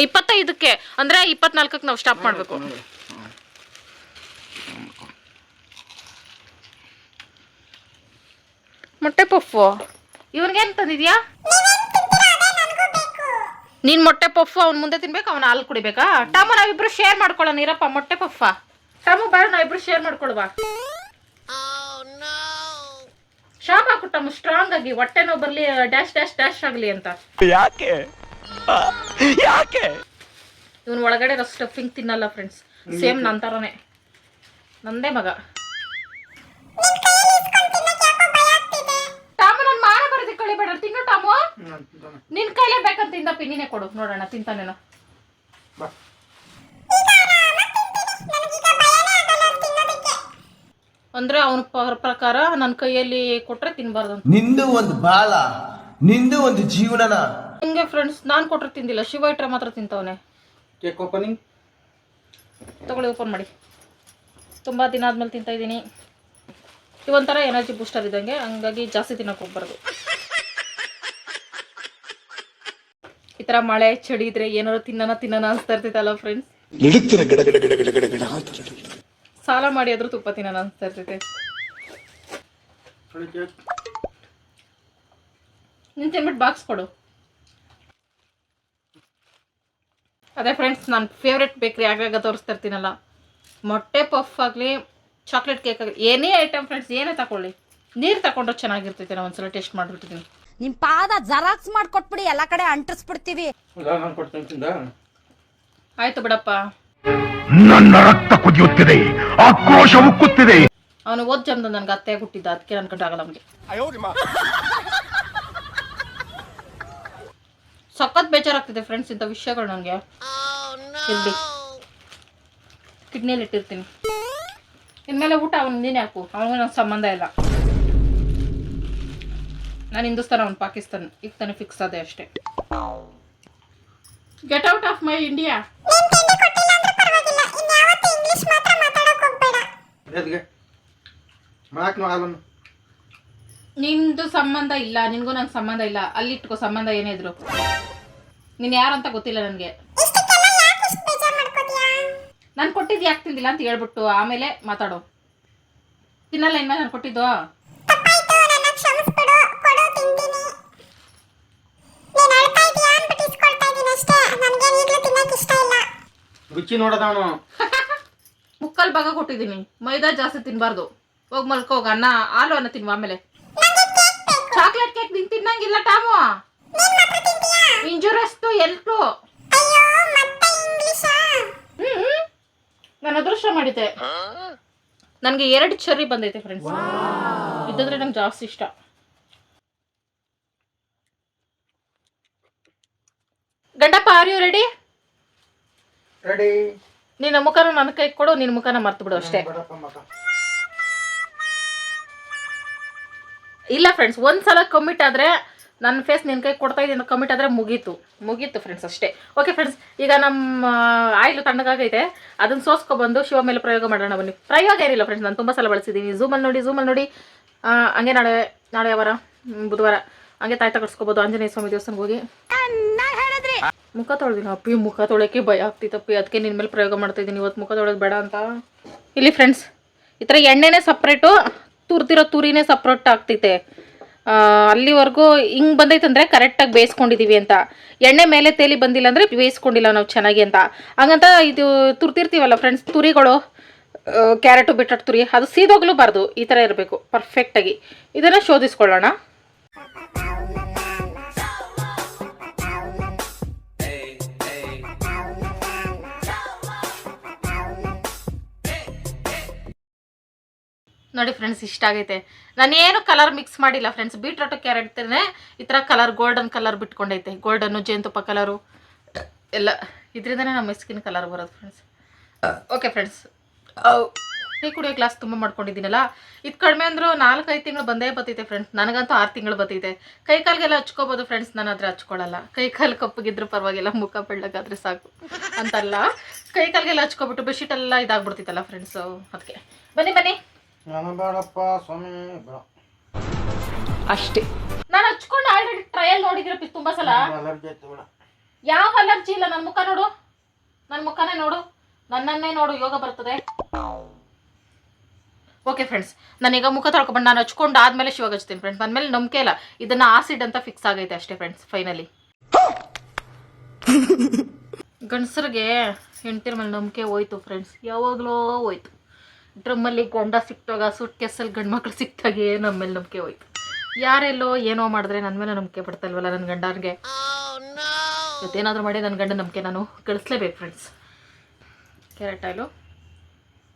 ಇಪ್ಪತ್ತೈದಕ್ಕೆ. ಅಂದ್ರೆ ಇಪ್ಪತ್ನಾಲ್ಕಕ್ಕೆ ನಾವು ಸ್ಟಾಪ್ ಮಾಡಬೇಕು. ಮೊಟ್ಟೆ ಪಫ್ಫು ಇವನ್ಗೇನು ತಂದಿದ್ಯಾ? ನೀನ್ ಮೊಟ್ಟೆ ಪಫ್ಫು ಅವ್ನ ಮುಂದೆ ತಿನ್ಬೇಕು ಅವ್ನ ಹಾಲು ಕುಡಿಬೇಕಾ? ಟಮ್ ನಾವಿಬ್ರು ಶೇರ್ ಮಾಡ್ಕೊಳ್ಳೋಣ ಇರಪ್ಪ ಮೊಟ್ಟೆ ಪಫ್ಫ ಟಾಮು ಬೇಡ ನಾವಿಬ್ರು ಶೇರ್ ಮಾಡ್ಕೊಳ್ವಾ ಟಮ್ಮ ಸ್ಟ್ರಾಂಗ್ ಆಗಿ ಹೊಟ್ಟೆ ನೋವು ಬರ್ಲಿ ಡ್ಯಾಶ್ ಡ್ಯಾಶ್ ಡ್ಯಾಶ್ ಆಗಲಿ ಅಂತ.
ಯಾಕೆ? ಯಾಕೆ?
ಇವನ್ ಒಳಗಡೆ ಸ್ಟಫಿಂಗ್ ತಿನ್ನಲ್ಲ ಫ್ರೆಂಡ್ಸ್ ಸೇಮ್ ನನ್ನ ಥರನೇ ನಂದೇ ಮಗ. ಟಾಮು ನನ್ನ ಮಾನ ಬರದಿ ಕಳಿಬೇಡ ತಿನ್ನು ಟಾಮು. ನಿನ್ ಕೈಲೇ ಬೇಕಂತ ತಿಂದಪ್ಪಿ ನೀನೇ ಕೊಡು. ನೋಡೋಣ ತಿಂತಾನೇನೋ. ಅಂದ್ರೆ ಅವನ ಪ್ರಕಾರ ನನ್ನ ಕೈಯಲ್ಲಿ ಕೊಟ್ರೆ ತಿನ್ಬಾರ್ದು ಅಂತ
ನಿಂದು ಒಂದು ಬಾಳ ನಿಂದು ಒಂದು ಜೀವನನ
ಹಿಂಗೆ ಫ್ರೆಂಡ್ಸ್ ನಾನ್ ಕೊಟ್ರೆ ತಿಂದಿಲ್ಲ ಶಿವ ಇಟ್ರೆ ಮಾತ್ರ ತಿಂತವನೆ
ಕೇಕ್ ಓಪನಿಂಗ್
ತಗೊಳ್ಳಿ ಓಪನ್ ಮಾಡಿ ತುಂಬಾ ದಿನ ಆದ್ಮೇಲೆ ತಿಂತಾ ಇದ್ದೀನಿ ಇವೊಂಥರ ಎನರ್ಜಿ ಬೂಸ್ಟರ್ ಇದ್ದಂಗೆ ಹಂಗಾಗಿ ಜಾಸ್ತಿ ತಿನ್ನಕ್ ಹೋಗ್ಬಾರ್ದು ಈ ತರ ಮಳೆ ಚಳಿ ಇದ್ರೆ ಏನಾರು ತಿನ್ನನ ತಿನ್ನನ ಅನ್ಸ್ತಾ ಇರ್ತೈತಲ್ಲ ಫ್ರೆಂಡ್ಸ್ ಸಾಲ ಮಾಡಿ ಆದ್ರೂ ತುಪ್ಪ ತಿನ್ನೋಣ ಅನ್ಸ್ತಾ ಇರ್ತೈತೆ
ನಿನ್
ನೀನ್ ತಿನ್ಬಿಟ್ಟು ಬಾಕ್ಸ್ ಕೊಡು. ಅದೇ ಫ್ರೆಂಡ್ಸ್ ನನ್ನ ಫೇವ್ರೆಟ್ ಬೇಕ್ರಿ ಆಗಾಗ ತೋರಿಸ್ತಾ ಇರ್ತೀನಲ್ಲ ಮೊಟ್ಟೆ ಪಫ್ ಆಗಲಿ ಚಾಕ್ಲೇಟ್ ಕೇಕ್ ಆಗಲಿ ಏನೇ ಐಟಮ್ ಫ್ರೆಂಡ್ಸ್ ಏನೇ ತಗೊಳ್ಳಿ. ನೀರು ತಗೊಂಡ್ರೆ ಚೆನ್ನಾಗಿರ್ತೈತೆ ನಾವು ಒಂದ್ಸಲ ಟೇಸ್ಟ್ ಮಾಡಿಬಿಟ್ಟಿದ್ದೀನಿ
ನಿಮ್ ಪಾದ ಜರಾಕ್ಸ್ ಮಾಡ್ಕೊಟ್ಬಿಡಿ ಎಲ್ಲಾ ಕಡೆ ಅಂಟಿಸ್ಬಿಡ್ತೀವಿ.
ಆಯ್ತು ಬಿಡಪ್ಪ.
ನನ್ನ ರಕ್ತ ಕುದಿಯುತ್ತಿದೆ. ಆಕ್ರೋಶ ಉಕ್ಕುತ್ತಿದೆ
ಅವನು ಓದ್ ನನ್ಗೆ ಅತ್ತೆ ಹುಟ್ಟಿದ್ದ ಅದಕ್ಕೆ ಅನ್ಕೊಂಡಾಗಲ್ಲ ಅವನಿಗೆ. ಸಖತ್ ಬೇಜಾರಾಗ್ತಿದೆ ಫ್ರೆಂಡ್ಸ್ ಇಂಥ ವಿಷಯಗಳು ನನಗೆ. ಕಿಡ್ನಿಯಲ್ಲಿ ಇಟ್ಟಿರ್ತೀನಿ. ಇನ್ಮೇಲೆ ಊಟ ಅವ್ನು ನೀನೇ ಹಾಕು ಅವನಿಗೆ ನನ್ನ ಸಂಬಂಧ ಇಲ್ಲ. ನಾನು ಹಿಂದೂಸ್ತಾನ ಅವ್ನು ಪಾಕಿಸ್ತಾನ ಈಗ ತಾನೇ ಫಿಕ್ಸ್ ಅದೇ ಅಷ್ಟೇ. Get out of my India
ಎದ್ಗೆ? ಮಾಡಕ್ ಆಗಲ್ಲ
ನಿಂದು ಸಂಬಂಧ ಇಲ್ಲ ನಿನ್ಗೂ ನಂಗೆ ಸಂಬಂಧ ಇಲ್ಲ. ಅಲ್ಲಿ ಇಟ್ಕೋ ಸಂಬಂಧ ಏನೇ ಇದ್ರು. ಯಾರು ಅಂತ ಗೊತ್ತಿಲ್ಲ ನನಗೆ. ನಾನು ಕೊಟ್ಟಿದ್ದು ಯಾಕೆ ತಿಂದಿಲ್ಲ ಅಂತ ಹೇಳ್ಬಿಟ್ಟು ಆಮೇಲೆ ಮಾತಾಡು. ತಿನ್ನಲ್ಲ ಇನ್ಮೇಲೆ ನಾನು ಕೊಟ್ಟಿದ್ದು?
ರುಚಿ ನೋಡದವನು
ಮುಕ್ಕಲ್ ಭಾಗ ಕೊಟ್ಟಿದ್ದೀನಿ. ಮೈದಾ ಜಾಸ್ತಿ ತಿನ್ಬಾರ್ದು. ಹೋಗ್ ಮಲ್ಕೋಗ ಅನ್ನ ಹಾಲು ಅನ್ನ ತಿನ್ವ ಆಮೇಲೆ. ಚಾಕ್ಲೇಟ್ ಕೇಕ್ ನಿನ್ ತಿನ್ನಂಗಿಲ್ಲ ಟಾಮು. ಇಂಜುರಸ್ತು ಎಲ್ಟು. ಹ್ಮ್ ನಾನು ಅದೃಷ್ಟ ಮಾಡಿದ್ದೆ. ನನಗೆ ಎರಡು ಚೆರ್ರಿ ಬಂದೈತೆ ಫ್ರೆಂಡ್ಸ್ ಇದ್ದಂದ್ರೆ ನಂಗೆ ಜಾಸ್ತಿ ಇಷ್ಟ. ಗಂಡಪ್ಪ ಆರ್ ಯು ರೆಡಿ
ರೆಡಿ
ನಿನ್ನ ಮುಖನ ನನ್ನ ಕೈ ಕೊಡು ನಿನ್ನ ಮುಖನ ಮರ್ತು ಬಿಡು ಅಷ್ಟೇ. ಇಲ್ಲ ಫ್ರೆಂಡ್ಸ್ ಒಂದ್ಸಲ ಕಮಿಟ್ ಆದ್ರೆ ನನ್ನ ಫೇಸ್ ನಿನ್ನ ಕೈ ಕೊಡ್ತಾ ಇದ್ದೀನಿ ಕಮಿಟ್ ಆದ್ರೆ ಮುಗೀತು. ಮುಗೀತು ಫ್ರೆಂಡ್ಸ್ ಅಷ್ಟೇ. ಓಕೆ ಫ್ರೆಂಡ್ಸ್ ಈಗ ನಮ್ಮ ಆಯಿಲ್ ತಣ್ಣಗಾಗೈತೆ. ಅದನ್ನ ಸೋಸ್ಕೊಬಂದು ಶಿವ ಮೇಲೆ ಪ್ರಯೋಗ ಮಾಡೋಣ ಬನ್ನಿ. ಪ್ರಯೋಗ ಏನಿಲ್ಲ ಫ್ರೆಂಡ್ಸ್ ನಾನು ತುಂಬ ಸಲ ಬಳಸಿದ್ದೀನಿ ಝೂಮಲ್ಲಿ ನೋಡಿ ಝೂಮಲ್ಲಿ ನೋಡಿ. ಹಂಗೆ ನಾಳೆ ನಾಳೆ ಯಾವಾರ ಬುಧವಾರ. ಹಂಗೆ ತಾಯಿ ತಗಡ್ಸ್ಕೊಬೋದು ಆಂಜನೇಯ ಸ್ವಾಮಿ ದೇವಸ್ಥಾನಕ್ಕೆ ಹೋಗಿ. ಮುಖ ತೊಳೆದಿನ ಅಪ್ಪಿ, ಮುಖ ತೊಳೆಕ್ಕೆ ಭಯ ಆಗ್ತಿತ್ತಪ್ಪಿ ಅದಕ್ಕೆ ನಿನ್ನ ಮೇಲೆ ಪ್ರಯೋಗ ಮಾಡ್ತಾ ಇದ್ದೀನಿ. ಇವತ್ತು ಮುಖ ತೊಳೆದು ಬೇಡ ಅಂತ. ಇಲ್ಲಿ ಫ್ರೆಂಡ್ಸ್ ಈ ಥರ ಎಣ್ಣೆನೇ ಸಪ್ರೇಟು ತುರ್ತಿರೋ ತುರಿನೇ ಸಪ್ರೇಟ್ ಆಗ್ತೈತೆ ಅಲ್ಲಿವರೆಗೂ ಹಿಂಗೆ ಬಂದೈತಂದ್ರೆ ಕರೆಕ್ಟಾಗಿ ಬೇಯಿಸ್ಕೊಂಡಿದ್ದೀವಿ ಅಂತ. ಎಣ್ಣೆ ಮೇಲೆ ತೇಲಿ ಬಂದಿಲ್ಲ ಅಂದರೆ ಬೇಯಿಸ್ಕೊಂಡಿಲ್ಲ ನಾವು ಚೆನ್ನಾಗಿ ಅಂತ. ಹಂಗಂತ ಇದು ತುರ್ತಿರ್ತೀವಲ್ಲ ಫ್ರೆಂಡ್ಸ್ ತುರಿಗಳು ಕ್ಯಾರೆಟು ಬಿಟ್ಟ ತುರಿ, ಅದು ಸೀದೋಗ್ಲೂಬಾರ್ದು ಈ ಥರ ಇರಬೇಕು. ಪರ್ಫೆಕ್ಟಾಗಿ ಇದನ್ನು ಶೋಧಿಸ್ಕೊಳ್ಳೋಣ. ನೋಡಿ ಫ್ರೆಂಡ್ಸ್ ಇಷ್ಟ ಆಗೈತೆ. ನಾನೇನು ಕಲರ್ ಮಿಕ್ಸ್ ಮಾಡಿಲ್ಲ ಫ್ರೆಂಡ್ಸ್ ಬೀಟ್ರೋಟು ಕ್ಯಾರೆಟ್ ಈ ಥರ ಕಲರ್ ಗೋಲ್ಡನ್ ಕಲರ್ ಬಿಟ್ಕೊಂಡೈತೆ. ಗೋಲ್ಡನ್ನು ಜೇನುತುಪ್ಪ ಕಲರು ಎಲ್ಲ ಇದರಿಂದನೇ ನಮ್ಮ ಸ್ಕಿನ್ ಕಲರ್ ಬರೋದು ಫ್ರೆಂಡ್ಸ್ ಓಕೆ ಫ್ರೆಂಡ್ಸ್ ಟೀ ಕುಡಿಯೋ ಗ್ಲಾಸ್ ತುಂಬ ಮಾಡ್ಕೊಂಡಿದ್ದೀನಲ್ಲ? ಇದು ಕಡಿಮೆ ಅಂದರೂ ನಾಲ್ಕೈದು ತಿಂಗಳು ಬಂದೇ ಬತ್ತೈತೆ ಫ್ರೆಂಡ್ಸ್ ನನಗಂತೂ ಆರು ತಿಂಗಳು ಬತ್ತೈತೆ ಕೈ ಕಾಲಿಗೆಲ್ಲ ಹಚ್ಕೋಬೋದು ಫ್ರೆಂಡ್ಸ್ ನಾನು ಆದರೆ ಹಚ್ಕೊಳ್ಳಲ್ಲ. ಕೈ ಕಾಲು ಕಪ್ಪಗಿದ್ರು ಪರವಾಗಿಲ್ಲ ಮುಖ ಬೆಳ್ಳಗಾದ್ರೆ ಸಾಕು ಅಂತಲ್ಲ. ಕೈ ಕಾಲಿಗೆಲ್ಲ ಹಚ್ಕೊಬಿಟ್ಟು ಬೆಡ್ಶೀಟ್ ಎಲ್ಲ ಇದಾಗ್ಬಿಡ್ತಿತ್ತಲ್ಲ ಫ್ರೆಂಡ್ಸು ಅದಕ್ಕೆ ಬನ್ನಿ ಬನ್ನಿ.
ಸ್ವಾಮಿ ಬೇಡ.
ಅಷ್ಟೇ. ನಾನು ಹಚ್ಕೊಂಡು ಆಲ್ರೆಡಿ ಟ್ರಯಲ್ ನೋಡಿದಿರಪ್ಪ ತುಂಬಾ ಸಲ.
ಅಲರ್ಜಿ ಆಯ್ತು ಬೇಡ.
ಯಾವ ಅಲರ್ಜಿ ಇಲ್ಲ? ನನ್ನ ಮುಖ ನೋಡು. ನನ್ನ ಮುಖನೇ ನೋಡು. ನನ್ನನ್ನೇ ನೋಡು ಯೋಗ ಬರ್ತದೆ. ಓಕೆ ಫ್ರೆಂಡ್ಸ್ ನಾನೀಗ ಮುಖ ತೊಳ್ಕೊಂಡು ನಾನು ಹಚ್ಕೊಂಡು ಆದ್ಮೇಲೆ ಶಿವಾಗ ಹಚ್ತೀನಿ ಫ್ರೆಂಡ್ಸ್ ನನ್ನ ಮೇಲೆ ನಂಬಿಕೆ ಇಲ್ಲ. ಇದನ್ನ ಆಸಿಡ್ ಅಂತ ಫಿಕ್ಸ್ ಆಗೈತೆ ಅಷ್ಟೇ ಫ್ರೆಂಡ್ಸ್ ಫೈನಲಿ ಗಂಡಸರಿಗೆ ಹೆಂಡ್ತಿರ್ ಮೇಲೆ ನಂಬಿಕೆ ಹೋಯ್ತು ಫ್ರೆಂಡ್ಸ್ ಯಾವಾಗಲೂ ಹೋಯ್ತು. ಡ್ರಮ್ಮಲ್ಲಿ ಗಂಡ ಸಿಕ್ತಾಗ ಸೂಟ್ ಕೇಸಲ್ಲಿ ಗಂಡು ಮಕ್ಳು ಸಿಕ್ತಾಗೆ ನಮ್ಮ ಮೇಲೆ ನಂಬಿಕೆ ಹೋಯ್ತು. ಯಾರೆಲ್ಲೋ ಏನೋ ಮಾಡಿದ್ರೆ ನನ್ನ ಮೇಲೆ ನಂಬಿಕೆ ಪಡ್ತಲ್ವಲ್ಲ ನನ್ನ ಗಂಡನಿಗೆ? ಇವತ್ತೇನಾದರೂ ಮಾಡಿ ನನ್ನ ಗಂಡ ನಂಬಿಕೆ ನಾನು ಕಳಿಸ್ಲೇಬೇಕು ಫ್ರೆಂಡ್ಸ್ ಕ್ಯಾರೆಟ್ ಆಯಿಲು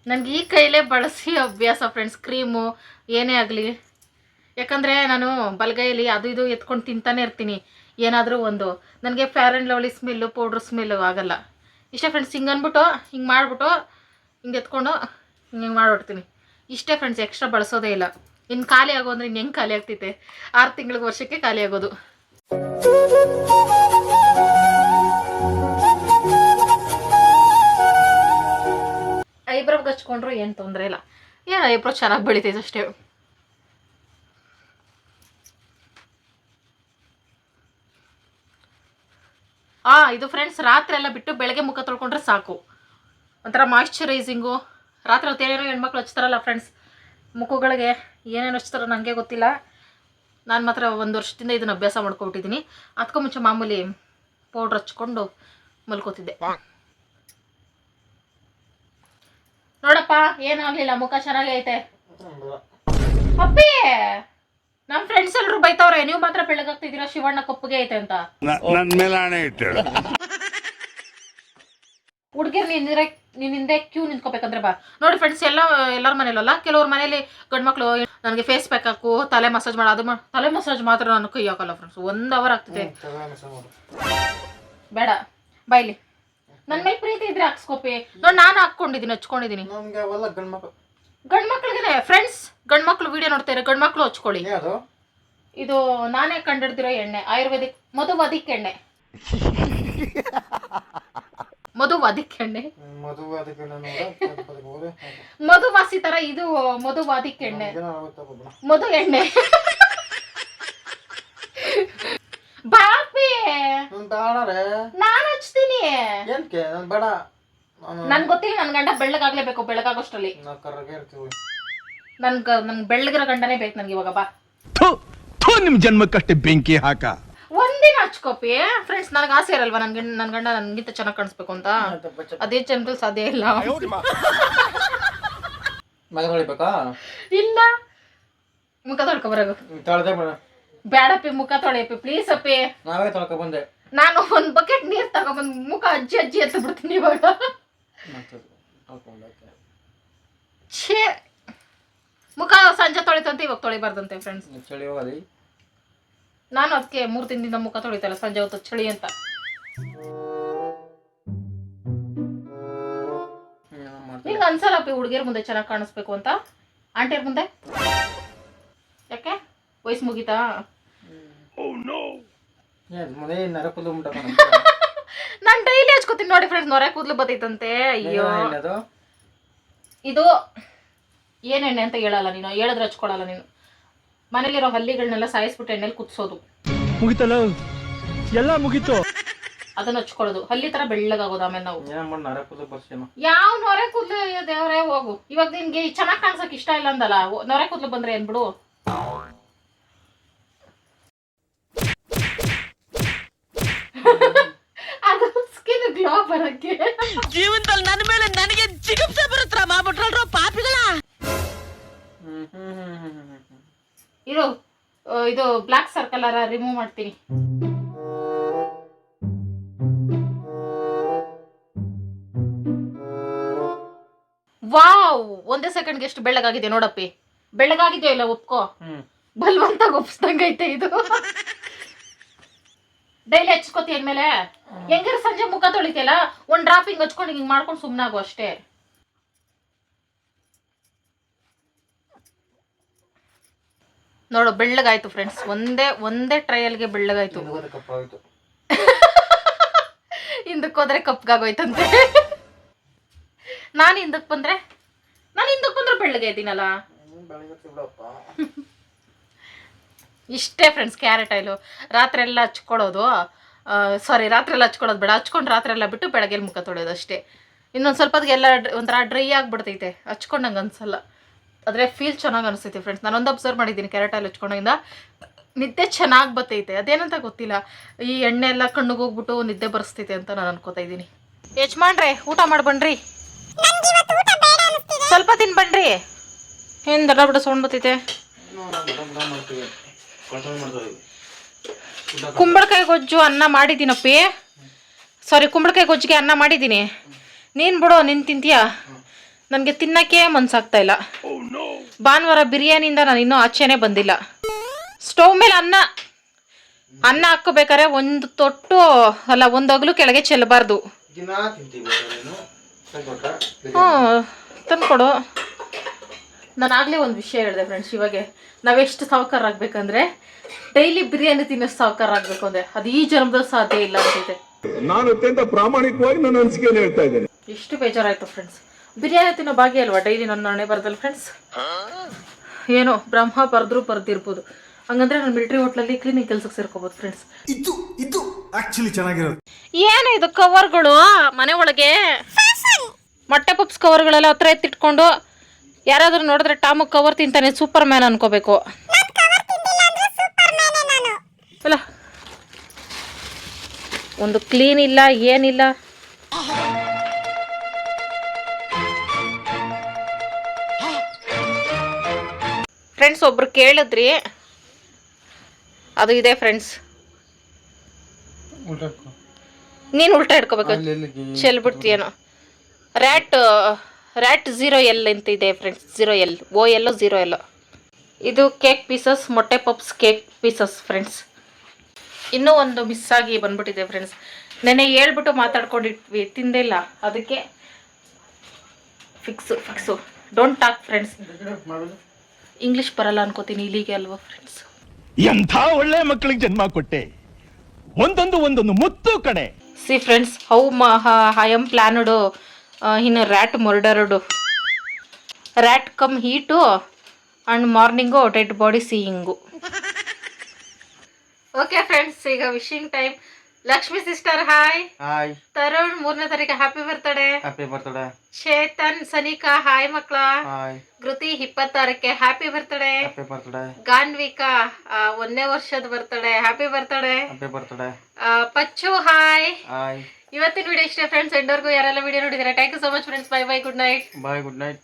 ನನಗೆ ಈ ಕೈಲೇ ಬಳಸಿ ಅಭ್ಯಾಸ ಫ್ರೆಂಡ್ಸ್ ಕ್ರೀಮು ಏನೇ ಆಗಲಿ. ಯಾಕಂದರೆ ನಾನು ಬಲಗೈಯಲ್ಲಿ ಅದು ಇದು ಎತ್ಕೊಂಡು ತಿಂತಾನೆ ಇರ್ತೀನಿ. ಏನಾದರೂ ಒಂದು. ನನಗೆ Fair and Lovely smell powder smell ಆಗಲ್ಲ. ಇಷ್ಟೇ ಫ್ರೆಂಡ್ಸ್ ಹಿಂಗೆ ಅಂದ್ಬಿಟ್ಟು ಹಿಂಗೆ ಮಾಡಿಬಿಟ್ಟು, ಹಿಂಗೆ ಎತ್ಕೊಂಡು ಹಿಂಗೆ ಮಾಡಿಬಿಡ್ತೀನಿ. ಇಷ್ಟೇ ಫ್ರೆಂಡ್ಸ್ ಎಕ್ಸ್ಟ್ರಾ ಬಳಸೋದೇ ಇಲ್ಲ. ಇನ್ನು ಖಾಲಿ ಆಗೋ ಅಂದರೆ ಇನ್ನು ಹೆಂಗೆ ಖಾಲಿ ಆಗ್ತೈತೆ? ಆರು ತಿಂಗಳಿಗೆ ವರ್ಷಕ್ಕೆ ಖಾಲಿ ಆಗೋದು. ಐಬ್ರೋಗೆ ಹಚ್ಕೊಂಡ್ರು ಏನು ತೊಂದರೆ ಇಲ್ಲ. ಏನು ಐಬ್ರೋ ಚೆನ್ನಾಗಿ ಬೆಳಿತೈತೆ ಅಷ್ಟೇ. ಆ, ಇದು ಫ್ರೆಂಡ್ಸ್ ರಾತ್ರಿ ಎಲ್ಲ ಬಿಟ್ಟು ಬೆಳಗ್ಗೆ ಮುಖ ತೊಳ್ಕೊಂಡ್ರೆ ಸಾಕು. ಒಂಥರ ಮಾಯ್ಶ್ಚರೈಸಿಂಗು ರಾತ್ರಿ ಹೊತ್ತು ಏನೇನೋ ಹೆಣ್ಮಕ್ಳು ಹಚ್ತಾರಲ್ಲ ಫ್ರೆಂಡ್ಸ್ ಮುಖಗಳಿಗೆ ಏನೇನು ಹಚ್ತಾರೋ ನನಗೆ ಗೊತ್ತಿಲ್ಲ. ನಾನು ಮಾತ್ರ ಒಂದು ವರ್ಷದಿಂದ ಇದನ್ನ ಅಭ್ಯಾಸ ಮಾಡ್ಕೊಬಿಟ್ಟಿದ್ದೀನಿ ಅದಕ್ಕೂ ಮುಂಚೆ ಮಾಮೂಲಿ ಪೌಡ್ರ್ ಹಚ್ಕೊಂಡು ಮಲ್ಕೋತಿದ್ದೆ. ನೋಡಪ್ಪ ಏನಾಗ್ಲಿಲ್ಲ ಮುಖ ಚೆನ್ನಾಗಿ ಐತೆ. ಅಪ್ಪಿ ನಮ್ ಫ್ರೆಂಡ್ಸ್ ಎಲ್ರು ಬೈತಾವ್ರೆ ನೀವು ಮಾತ್ರ ಬೆಳಗಾಗ್ತಿದ್ದೀರಾ ಶಿವಣ್ಣ ಕಪ್ಪಗೆ ಐತೆ ಅಂತ. ಹುಡ್ಗಿರ್ ನೀನ್ ನೀನ್ ಹಿಂದೆ ಕ್ಯೂ ನಿಂತ್ಕೋಬೇಕಂದ್ರೆ ಬಾ. ನೋಡಿ ಫ್ರೆಂಡ್ಸ್ ಎಲ್ಲ ಎಲ್ಲರ ಮನೇಲಲ್ಲ ಕೆಲವ್ರ ಮನೇಲಿ ಗಂಡ್ ಮಕ್ಳು ನನಗೆ ಫೇಸ್ ಪ್ಯಾಕ್ ಹಾಕು ತಲೆ ಮಸಾಜ್ ಮಾಡು ಅದು ಮಾ- ತಲೆ ಮಸಾಜ್ ಮಾತ್ರ ನಾನು ಕೈ ಹಾಕಲ್ಲ ಫ್ರೆಂಡ್ಸ್ ಒಂದ್ ಅವರ್ ಆಗ್ತದೆ. ಬೇಡ ಬೈಲಿ ನನ್ನ ಮೇಲೆ ಪ್ರೀತಿ ಇದ್ರೆ ಹಾಕ್ಸ್ಕೊಪಿ ನೋಡಿ ನಾನು ಹಾಕೊಂಡಿದ್ದೀನಿ ಹಚ್ಕೊಂಡಿದ್ದೀನಿ.
ಗಂಡು ಮಕ್ಕಳು
ಗಂಡ್ ಮಕ್ಳಿಗೆ ಫ್ರೆಂಡ್ಸ್ ಗಂಡ್ ಮಕ್ಳು ವಿಡಿಯೋ ನೋಡ್ತಾರೆ ಗಂಡ್ ಮಕ್ಳು ಹಚ್ಕೊಳ್ಳಿ ಇದು ನಾನೇ ಕಂಡಿಡ್ದಿರೋ ಎಣ್ಣೆ ಆಯುರ್ವೇದಿಕ್ ಮಧುವಾದಿಕ್ ಎಣ್ಣೆ. ಮಧುವಾದಿಕ್ ಎಣ್ಣೆ.
ಮದುವೆ ಅದಕ್ಕೆ ನಾನು ಹೋದೆ
ಮಧುವಾಸಿ ತರ ಇದು ಮಧುವಾದಿಕ್ಕೆಣ್ಣೆ ಮಧು ಎಣ್ಣೆ. ಬಾಪಿ!
ನಾನು
ಹಚ್ತೀನಿ.
ನಾನು ಬೇಡ. ನಾನು
ನನ್ ಗೊತ್ತಿಲ್ಲ ನನ್ ಗಂಡ ಬೆಳ್ಳಗಾಗ್ಲೇಬೇಕು ಬೆಳ್ಳಗಾಗೋಷ್ಟ್ರಲ್ಲಿ. ನನ್ಗ ನನ್ ಬೆಳ್ಳಗಿರೋ ಗಂಡನೇ ಬೇಕು ನನ್ಗೆ ಇವಾಗ ಬಾ.
ನಿಮ್ ಜನ್ಮಕ್ಕಷ್ಟೇ ಬೆಂಕಿ ಹಾಕ.
ಒಂದಿನ ಹಚ್ಕೋಪಿ ಫ್ರೆಂಡ್ಸ್ ನನಗೆ ಆಸೆ ಇರಲ್ವಾ? ನನ್ ಗಂಡ ನನ್ ಗಂಡ ನನ್ಗಿಂತ ಚೆನ್ನಾಗಿ ಕಾಣಿಸ್ಬೇಕು ಅಂತ? ಅದೇ ಜನಗಳು ಸಾಧ್ಯ ಇಲ್ಲ.
ಮಗ ತೊಳಿಬೇಕಾ
ಇಲ್ಲ. ಮುಖ ತೊಳ್ಕೊ ಬರೋದು
ತೊಳೆದೇ ಬೇಡ.
ಬೇಡಪ್ಪಿ ಮುಖ ತೊಳೆಯಪ್ಪಿ ಪ್ಲೀಸ್ ಅಪ್ಪಿ.
ನಾವೇ ತೊಳ್ಕೊ ಬಂದೆ.
ನಾನು ಒಂದ್ ಬಕೆಟ್ ನೀರ್ ತಗೊಬಂದು ಮುಖ ಅಜ್ಜಿ ಅಜ್ಜಿ ಅಂತ ಬಿಡ್ತೀನಿ ಇವಾಗ. ಛೇ. ಮುಖ ಸಂಜೆ ತೊಳಿತಂತೆ ಇವಾಗ ತೊಳಿಬಾರ್ದಂತೆ ಫ್ರೆಂಡ್ಸ್
ಚಳಿ ಹೋಗಲಿ.
ನಾನು ಅದಕ್ಕೆ ಮೂರು ದಿನದಿಂದ ಮುಖ ತೊಳಿತಲ್ಲ ಸಂಜೆ ಹೊತ್ತು ಚಳಿ ಅಂತ. ನಿಂಗೆ ಅನ್ಸಲ್ಲಪ್ಪ ಹುಡುಗಿಯರ್ ಮುಂದೆ ಚೆನ್ನಾಗಿ ಕಾಣಿಸ್ಬೇಕು ಅಂತ. ಆಂಟಿಯರ್ ಮುಂದೆ? ಯಾಕೆ? ವಯಸ್ಸು ಮುಗೀತಾ? ನಾನು ಡೈಲಿ ಹಚ್ಕೋತೀನಿ ನೋಡಿ ಫ್ರೆಂಡ್ಸ್ ನೊರೆ ಕೂದಲು ಬತ್ತೈತಂತೆ ಅಯ್ಯೋ. ಇದು ಏನೆಣ್ಣೆ ಅಂತ ಹೇಳಲ್ಲ ನೀನು ಹೇಳಿದ್ರೆ ಹಚ್ಕೊಳಲ್ಲ ನೀನು. ಮನೇಲಿರೋ ಹಲ್ಲಿಗಳನ್ನೆಲ್ಲ ಸಾಯಿಸ್ಬಿಟ್ಟು ಎಣ್ಣೆಲಿ ಕುದಿಸೋದು.
ಮುಗಿತಲ್ಲ? ಎಲ್ಲ ಮುಗೀತು.
ಅದನ್ನ ಹಚ್ಕೊಳ್ಳೋದು. ಹಲ್ಲಿ ತರ ಬೆಳ್ಳಗಾಗೋದು ಆಮೇಲೆ ನಾವು. ಯಾವ ನೊರೆ ಕೂದಲು ದೇವರೇ ಹೋಗು. ಇವಾಗ ನಿನ್ಗೆ ಚೆನ್ನಾಗಿ ಕಾಣ್ಸಕ್ ಇಷ್ಟ ಇಲ್ಲ ಅಂದಲ್ಲ? ನೊರೆ ಕೂದಲು ಬಂದ್ರೆ ಏನ್ ಬಿಡು? ಅದು ಸ್ಕಿನ್ ಗ್ಲೋ ಬರಕ್ಕೆ.
ಜೀವನದಲ್ಲಿ ನನ್ನ ಮೇಲೆ ನನಗೆ ಚಿಕಿತ್ಸೆ ಬರುತ್ತರ ಮಾಡ್ಬಿಟ್ರಲ್ರೋ ಪಾಪಿಗಳ?
ಇರು ಇದು ಬ್ಲಾಕ್ ಸರ್ಕಲ್ ಅರ ರಿಮೂವ್ ಮಾಡ್ತೀನಿ. ವಾವ್ ಒಂದೇ ಸೆಕೆಂಡ್ಗೆ ಎಷ್ಟು ಬೆಳ್ಳಗಾಗಿದೆ ನೋಡಪ್ಪಿ. ಬೆಳಗಾಗಿದೆಯೋ ಇಲ್ಲ ಒಪ್ಕೋ. ಬಲ್ವಂತ ಒಪ್ಸ್ದಂಗೈತೆ ಇದು. ಡೈಲಿ ಹಚ್ಕೋತಿ ಅಂದ್ಮೇಲೆ. ಹೆಂಗಾರ ಸಂಜೆ ಮುಖ ತೊಳಿತಿಯಲ್ಲ? ಒಂದ್ ಡ್ರಾಪಿಂಗ್ ಹಚ್ಕೊಂಡು ಹಿಂಗ್ ಮಾಡ್ಕೊಂಡು ಸುಮ್ನಾಗು ಅಷ್ಟೇ. ನೋಡು ಬೆಳ್ಳಗಾಯ್ತು ಫ್ರೆಂಡ್ಸ್ ಒಂದೇ ಒಂದೇ ಟ್ರಯಲ್ಗೆ ಬೆಳ್ಳಗಾಯ್ತು. ಹಿಂದಕ್ಕೆ ಹೋದ್ರೆ ಕಪ್ಗಾಗೋಯ್ತಂತೆ. ನಾನು ಹಿಂದಕ್ಕೆ ಬಂದ್ರೆ ನಾನು ಹಿಂದಕ್ಕೆ ಬಂದ್ರೆ ಬೆಳ್ಳಗೆ ಇದ್ದೀನಲ್ಲ? ಇಷ್ಟೇ ಫ್ರೆಂಡ್ಸ್ ಕ್ಯಾರೆಟ್ ಆಯಿಲು ರಾತ್ರಿ ಎಲ್ಲ ಹಚ್ಕೊಳ್ಳೋದು ಸಾರಿ ರಾತ್ರಿ ಎಲ್ಲ ಹಚ್ಕೊಳ್ಳೋದು ಬೇಡ. ಹಚ್ಕೊಂಡು ರಾತ್ರಿ ಎಲ್ಲ ಬಿಟ್ಟು ಬೆಳಗ್ಗೆ ಮುಖ ತೊಳೆಯೋದು ಅಷ್ಟೇ. ಇನ್ನೊಂದು ಸ್ವಲ್ಪ ಹೊತ್ತಿಗೆ ಎಲ್ಲ ಒಂಥರ ಡ್ರೈ ಆಗಿಬಿಡ್ತೈತೆ. ಹಚ್ಕೊಂಡಂಗೆ ಅನ್ಸಲ್ಲ. ಆದರೆ ಫೀಲ್ ಚೆನ್ನಾಗಿ ಅನಿಸ್ತೈತೆ ಫ್ರೆಂಡ್ಸ್ ನಾನೊಂದು ಅಬ್ಸರ್ವ್ ಮಾಡಿದ್ದೀನಿ ಕ್ಯಾರೆಟ್ ಆಯಿಲ್ ಹಚ್ಕೊಂಡಿಂದ ನಿದ್ದೆ ಚೆನ್ನಾಗಿ ಬತ್ತೈತೆ. ಅದೇನಂತ ಗೊತ್ತಿಲ್ಲ. ಈ ಎಣ್ಣೆ ಎಲ್ಲ ಕಣ್ಣಿಗೆ ಹೋಗ್ಬಿಟ್ಟು ನಿದ್ದೆ ಬರ್ಸ್ತೈತೆ ಅಂತ ನಾನು ಅನ್ಕೋತಾ ಇದ್ದೀನಿ. ಯಜಮಾನ್ರೆ, ಊಟ ಮಾಡಿ ಬನ್ರಿ ಸ್ವಲ್ಪ ತಿನ್ ಬನ್ರಿ. ಏನು ದಡ ಬಿಡ ಸೌಂಡ್
ಬತ್ತೈತೆ.
ಕುಂಬಳಕಾಯಿ ಗೊಜ್ಜು ಅನ್ನ ಮಾಡಿದ್ದೀನಪ್ಪಿ. ಸಾರಿ ಕುಂಬಳಕಾಯಿ ಗೊಜ್ಜಿಗೆ ಅನ್ನ ಮಾಡಿದ್ದೀನಿ. ನೀನು ಬಿಡು, ನೀನು ತಿಂತೀಯಾ? ನನಗೆ ತಿನ್ನಕ್ಕೆ ಮನ್ಸಾಗ್ತಾ ಇಲ್ಲ. ಭಾನುವಾರ ಬಿರಿಯಾನಿಯಿಂದ ನಾನು ಇನ್ನೂ ಆಚೆನೇ ಬಂದಿಲ್ಲ. ಸ್ಟವ್ ಮೇಲೆ ಅನ್ನ ಅನ್ನ ಹಾಕೋಬೇಕಾರೆ ಒಂದು ತೊಟ್ಟು ಅಲ್ಲ ಒಂದು ಅಗಲು ಕೆಳಗೆ ಚೆಲ್ಲಬಾರ್ದು.
ದಿನ ತಿಂತೀವಿ ನೀನು? ತಂದ್ಕೊಟ್ಟ
ಹ್ಞೂ ತಂದ್ಕೊಡು. ನಾನು ಆಗಲೇ ಒಂದು ವಿಷಯ ಹೇಳಿದೆ ಫ್ರೆಂಡ್ಸ್ ಇವಾಗೆ ನಾವೆಷ್ಟು ಸಾವುಕಾರ ಆಗಬೇಕಂದ್ರೆ ಡೈಲಿ ಬಿರಿಯಾನಿ ತಿನ್ನೋ ಸಾವುಕಾರ ಆಗಬೇಕು ಅಂದರೆ ಅದು ಈ ಜನ್ಮದಲ್ಲಿ ಸಾಧ್ಯ ಇಲ್ಲ ಅಂತೈತೆ
ನಾನು ಅತ್ಯಂತ ಪ್ರಾಮಾಣಿಕವಾಗಿ ನನ್ನ ಅನಿಸಿಕೆಯನ್ನು ಹೇಳ್ತಾ ಇದ್ದೇನೆ.
ಎಷ್ಟು ಬೇಜಾರಾಯ್ತು ಫ್ರೆಂಡ್ಸ್ ಬಿರಿಯಾನಿ ತಿನ್ನೋ ಭಾಗ್ಯ ಅಲ್ವಾ? ಡೈಲಿ ನನ್ನ ಹಣೆ ಬರದಲ್ಲ ಫ್ರೆಂಡ್ಸ್ ಏನೋ ಬ್ರಹ್ಮ ಬರೆದ್ರು ಬರ್ದಿರ್ಬೋದು. ಹಂಗಂದ್ರೆ ನಾನು ಮಿಲಿಟರಿ ಹೋಟ್ಲಲ್ಲಿ ಕ್ಲಿನಿಕ್ ಕೆಲ್ಸಕ್ಕೆ ಸೇರ್ಕೋಬಹುದು ಫ್ರೆಂಡ್ಸ್
ಇದು ಇದು ಆಕ್ಚುಲಿ ಚೆನ್ನಾಗಿರೋದು.
ಏನು ಇದು ಕವರ್ಗಳು ಮನೆ ಒಳಗೆ? ಮೊಟ್ಟೆ ಪಪ್ಸ್ ಕವರ್ಗಳೆಲ್ಲ ಹತ್ರ ಎತ್ತಿಟ್ಕೊಂಡು ಯಾರಾದ್ರೂ ನೋಡಿದ್ರೆ ಟಾಮು ಕವರ್ ತಿಂತಾನೆ ಸೂಪರ್ ಮ್ಯಾನ್ ಅನ್ಕೋಬೇಕು. ಅಲ್ಲ ಒಂದು ಕ್ಲೀನ್ ಇಲ್ಲ ಏನಿಲ್ಲ. ಫ್ರೆಂಡ್ಸ್ ಒಬ್ರು ಕೇಳಿದ್ರಿ? ಅದು ಇದೆ ಫ್ರೆಂಡ್ಸ್ ನೀನ್ ಉಲ್ಟಾ ಇಟ್ಕೋಬೇಕು? ಚೆಲ್ಬಿಡ್ತೀಯೇನೋ ರ್ಯಾಟ್ ರ್ಯಾಟ್ ಝೀರೋ ಎಲ್ ಅಂತ ಇದೆ ಫ್ರೆಂಡ್ಸ್ ಝೀರೋ ಎಲ್ ಓ ಎಲ್ಲೋ ಝೀರೋ ಎಲ್ಲೋ ಇದು ಕೇಕ್ ಪೀಸಸ್ ಮೊಟ್ಟೆ ಪಪ್ಸ್ ಕೇಕ್ ಪೀಸಸ್ ಫ್ರೆಂಡ್ಸ್ ಇನ್ನೂ ಒಂದು ಮಿಸ್ ಆಗಿ ಬಂದ್ಬಿಟ್ಟಿದೆ ಫ್ರೆಂಡ್ಸ್ ನೆನೆ ಹೇಳ್ಬಿಟ್ಟು ಮಾತಾಡ್ಕೊಂಡಿಟ್ವಿ ತಿಂದಿಲ್ಲ ಇಲ್ಲ. ಅದಕ್ಕೆ fix fix don't talk friends English ಬರಲ್ಲ ಅನ್ಕೋತೀನಿ ಇಲ್ಲಿಗೆ ಅಲ್ವಾ ಫ್ರೆಂಡ್ಸ್
ಎಂಥ ಒಳ್ಳೆ ಮಕ್ಕಳಿಗೆ ಜನ್ಮ ಕೊಟ್ಟೆ? ಒಂದೊಂದು ಒಂದೊಂದು ಮುತ್ತು ಕಡೆ.
See friends how I am planned ಇನ್ನು rat murdered rat come eat and morning dead body seeing okay friends ಈಗ wishing time Lakshmi sister hi.
Hi.
Tarun ಮೂರನೇ ತಾರೀಕು happy birthday
happy birthday
Chetan Sanika hi ಮಕ್ಕಳ
hi.
Kriti ಇಪ್ಪತ್ತಾರಕ್ಕೆ happy birthday
happy birthday
Ganvika ಒಂದನೇ ವರ್ಷದ birthday happy birthday
happy birthday
Pachchu hi.
Hi.
ಇವತ್ತಿನ video ಇಷ್ಟೇ friends ಎಂಡೋರ್ಗೂ ಯಾರೆಲ್ಲ ವಿಡಿಯೋ ನೋಡಿದ್ರೆ thank you so much friends bye bye good night
bye good night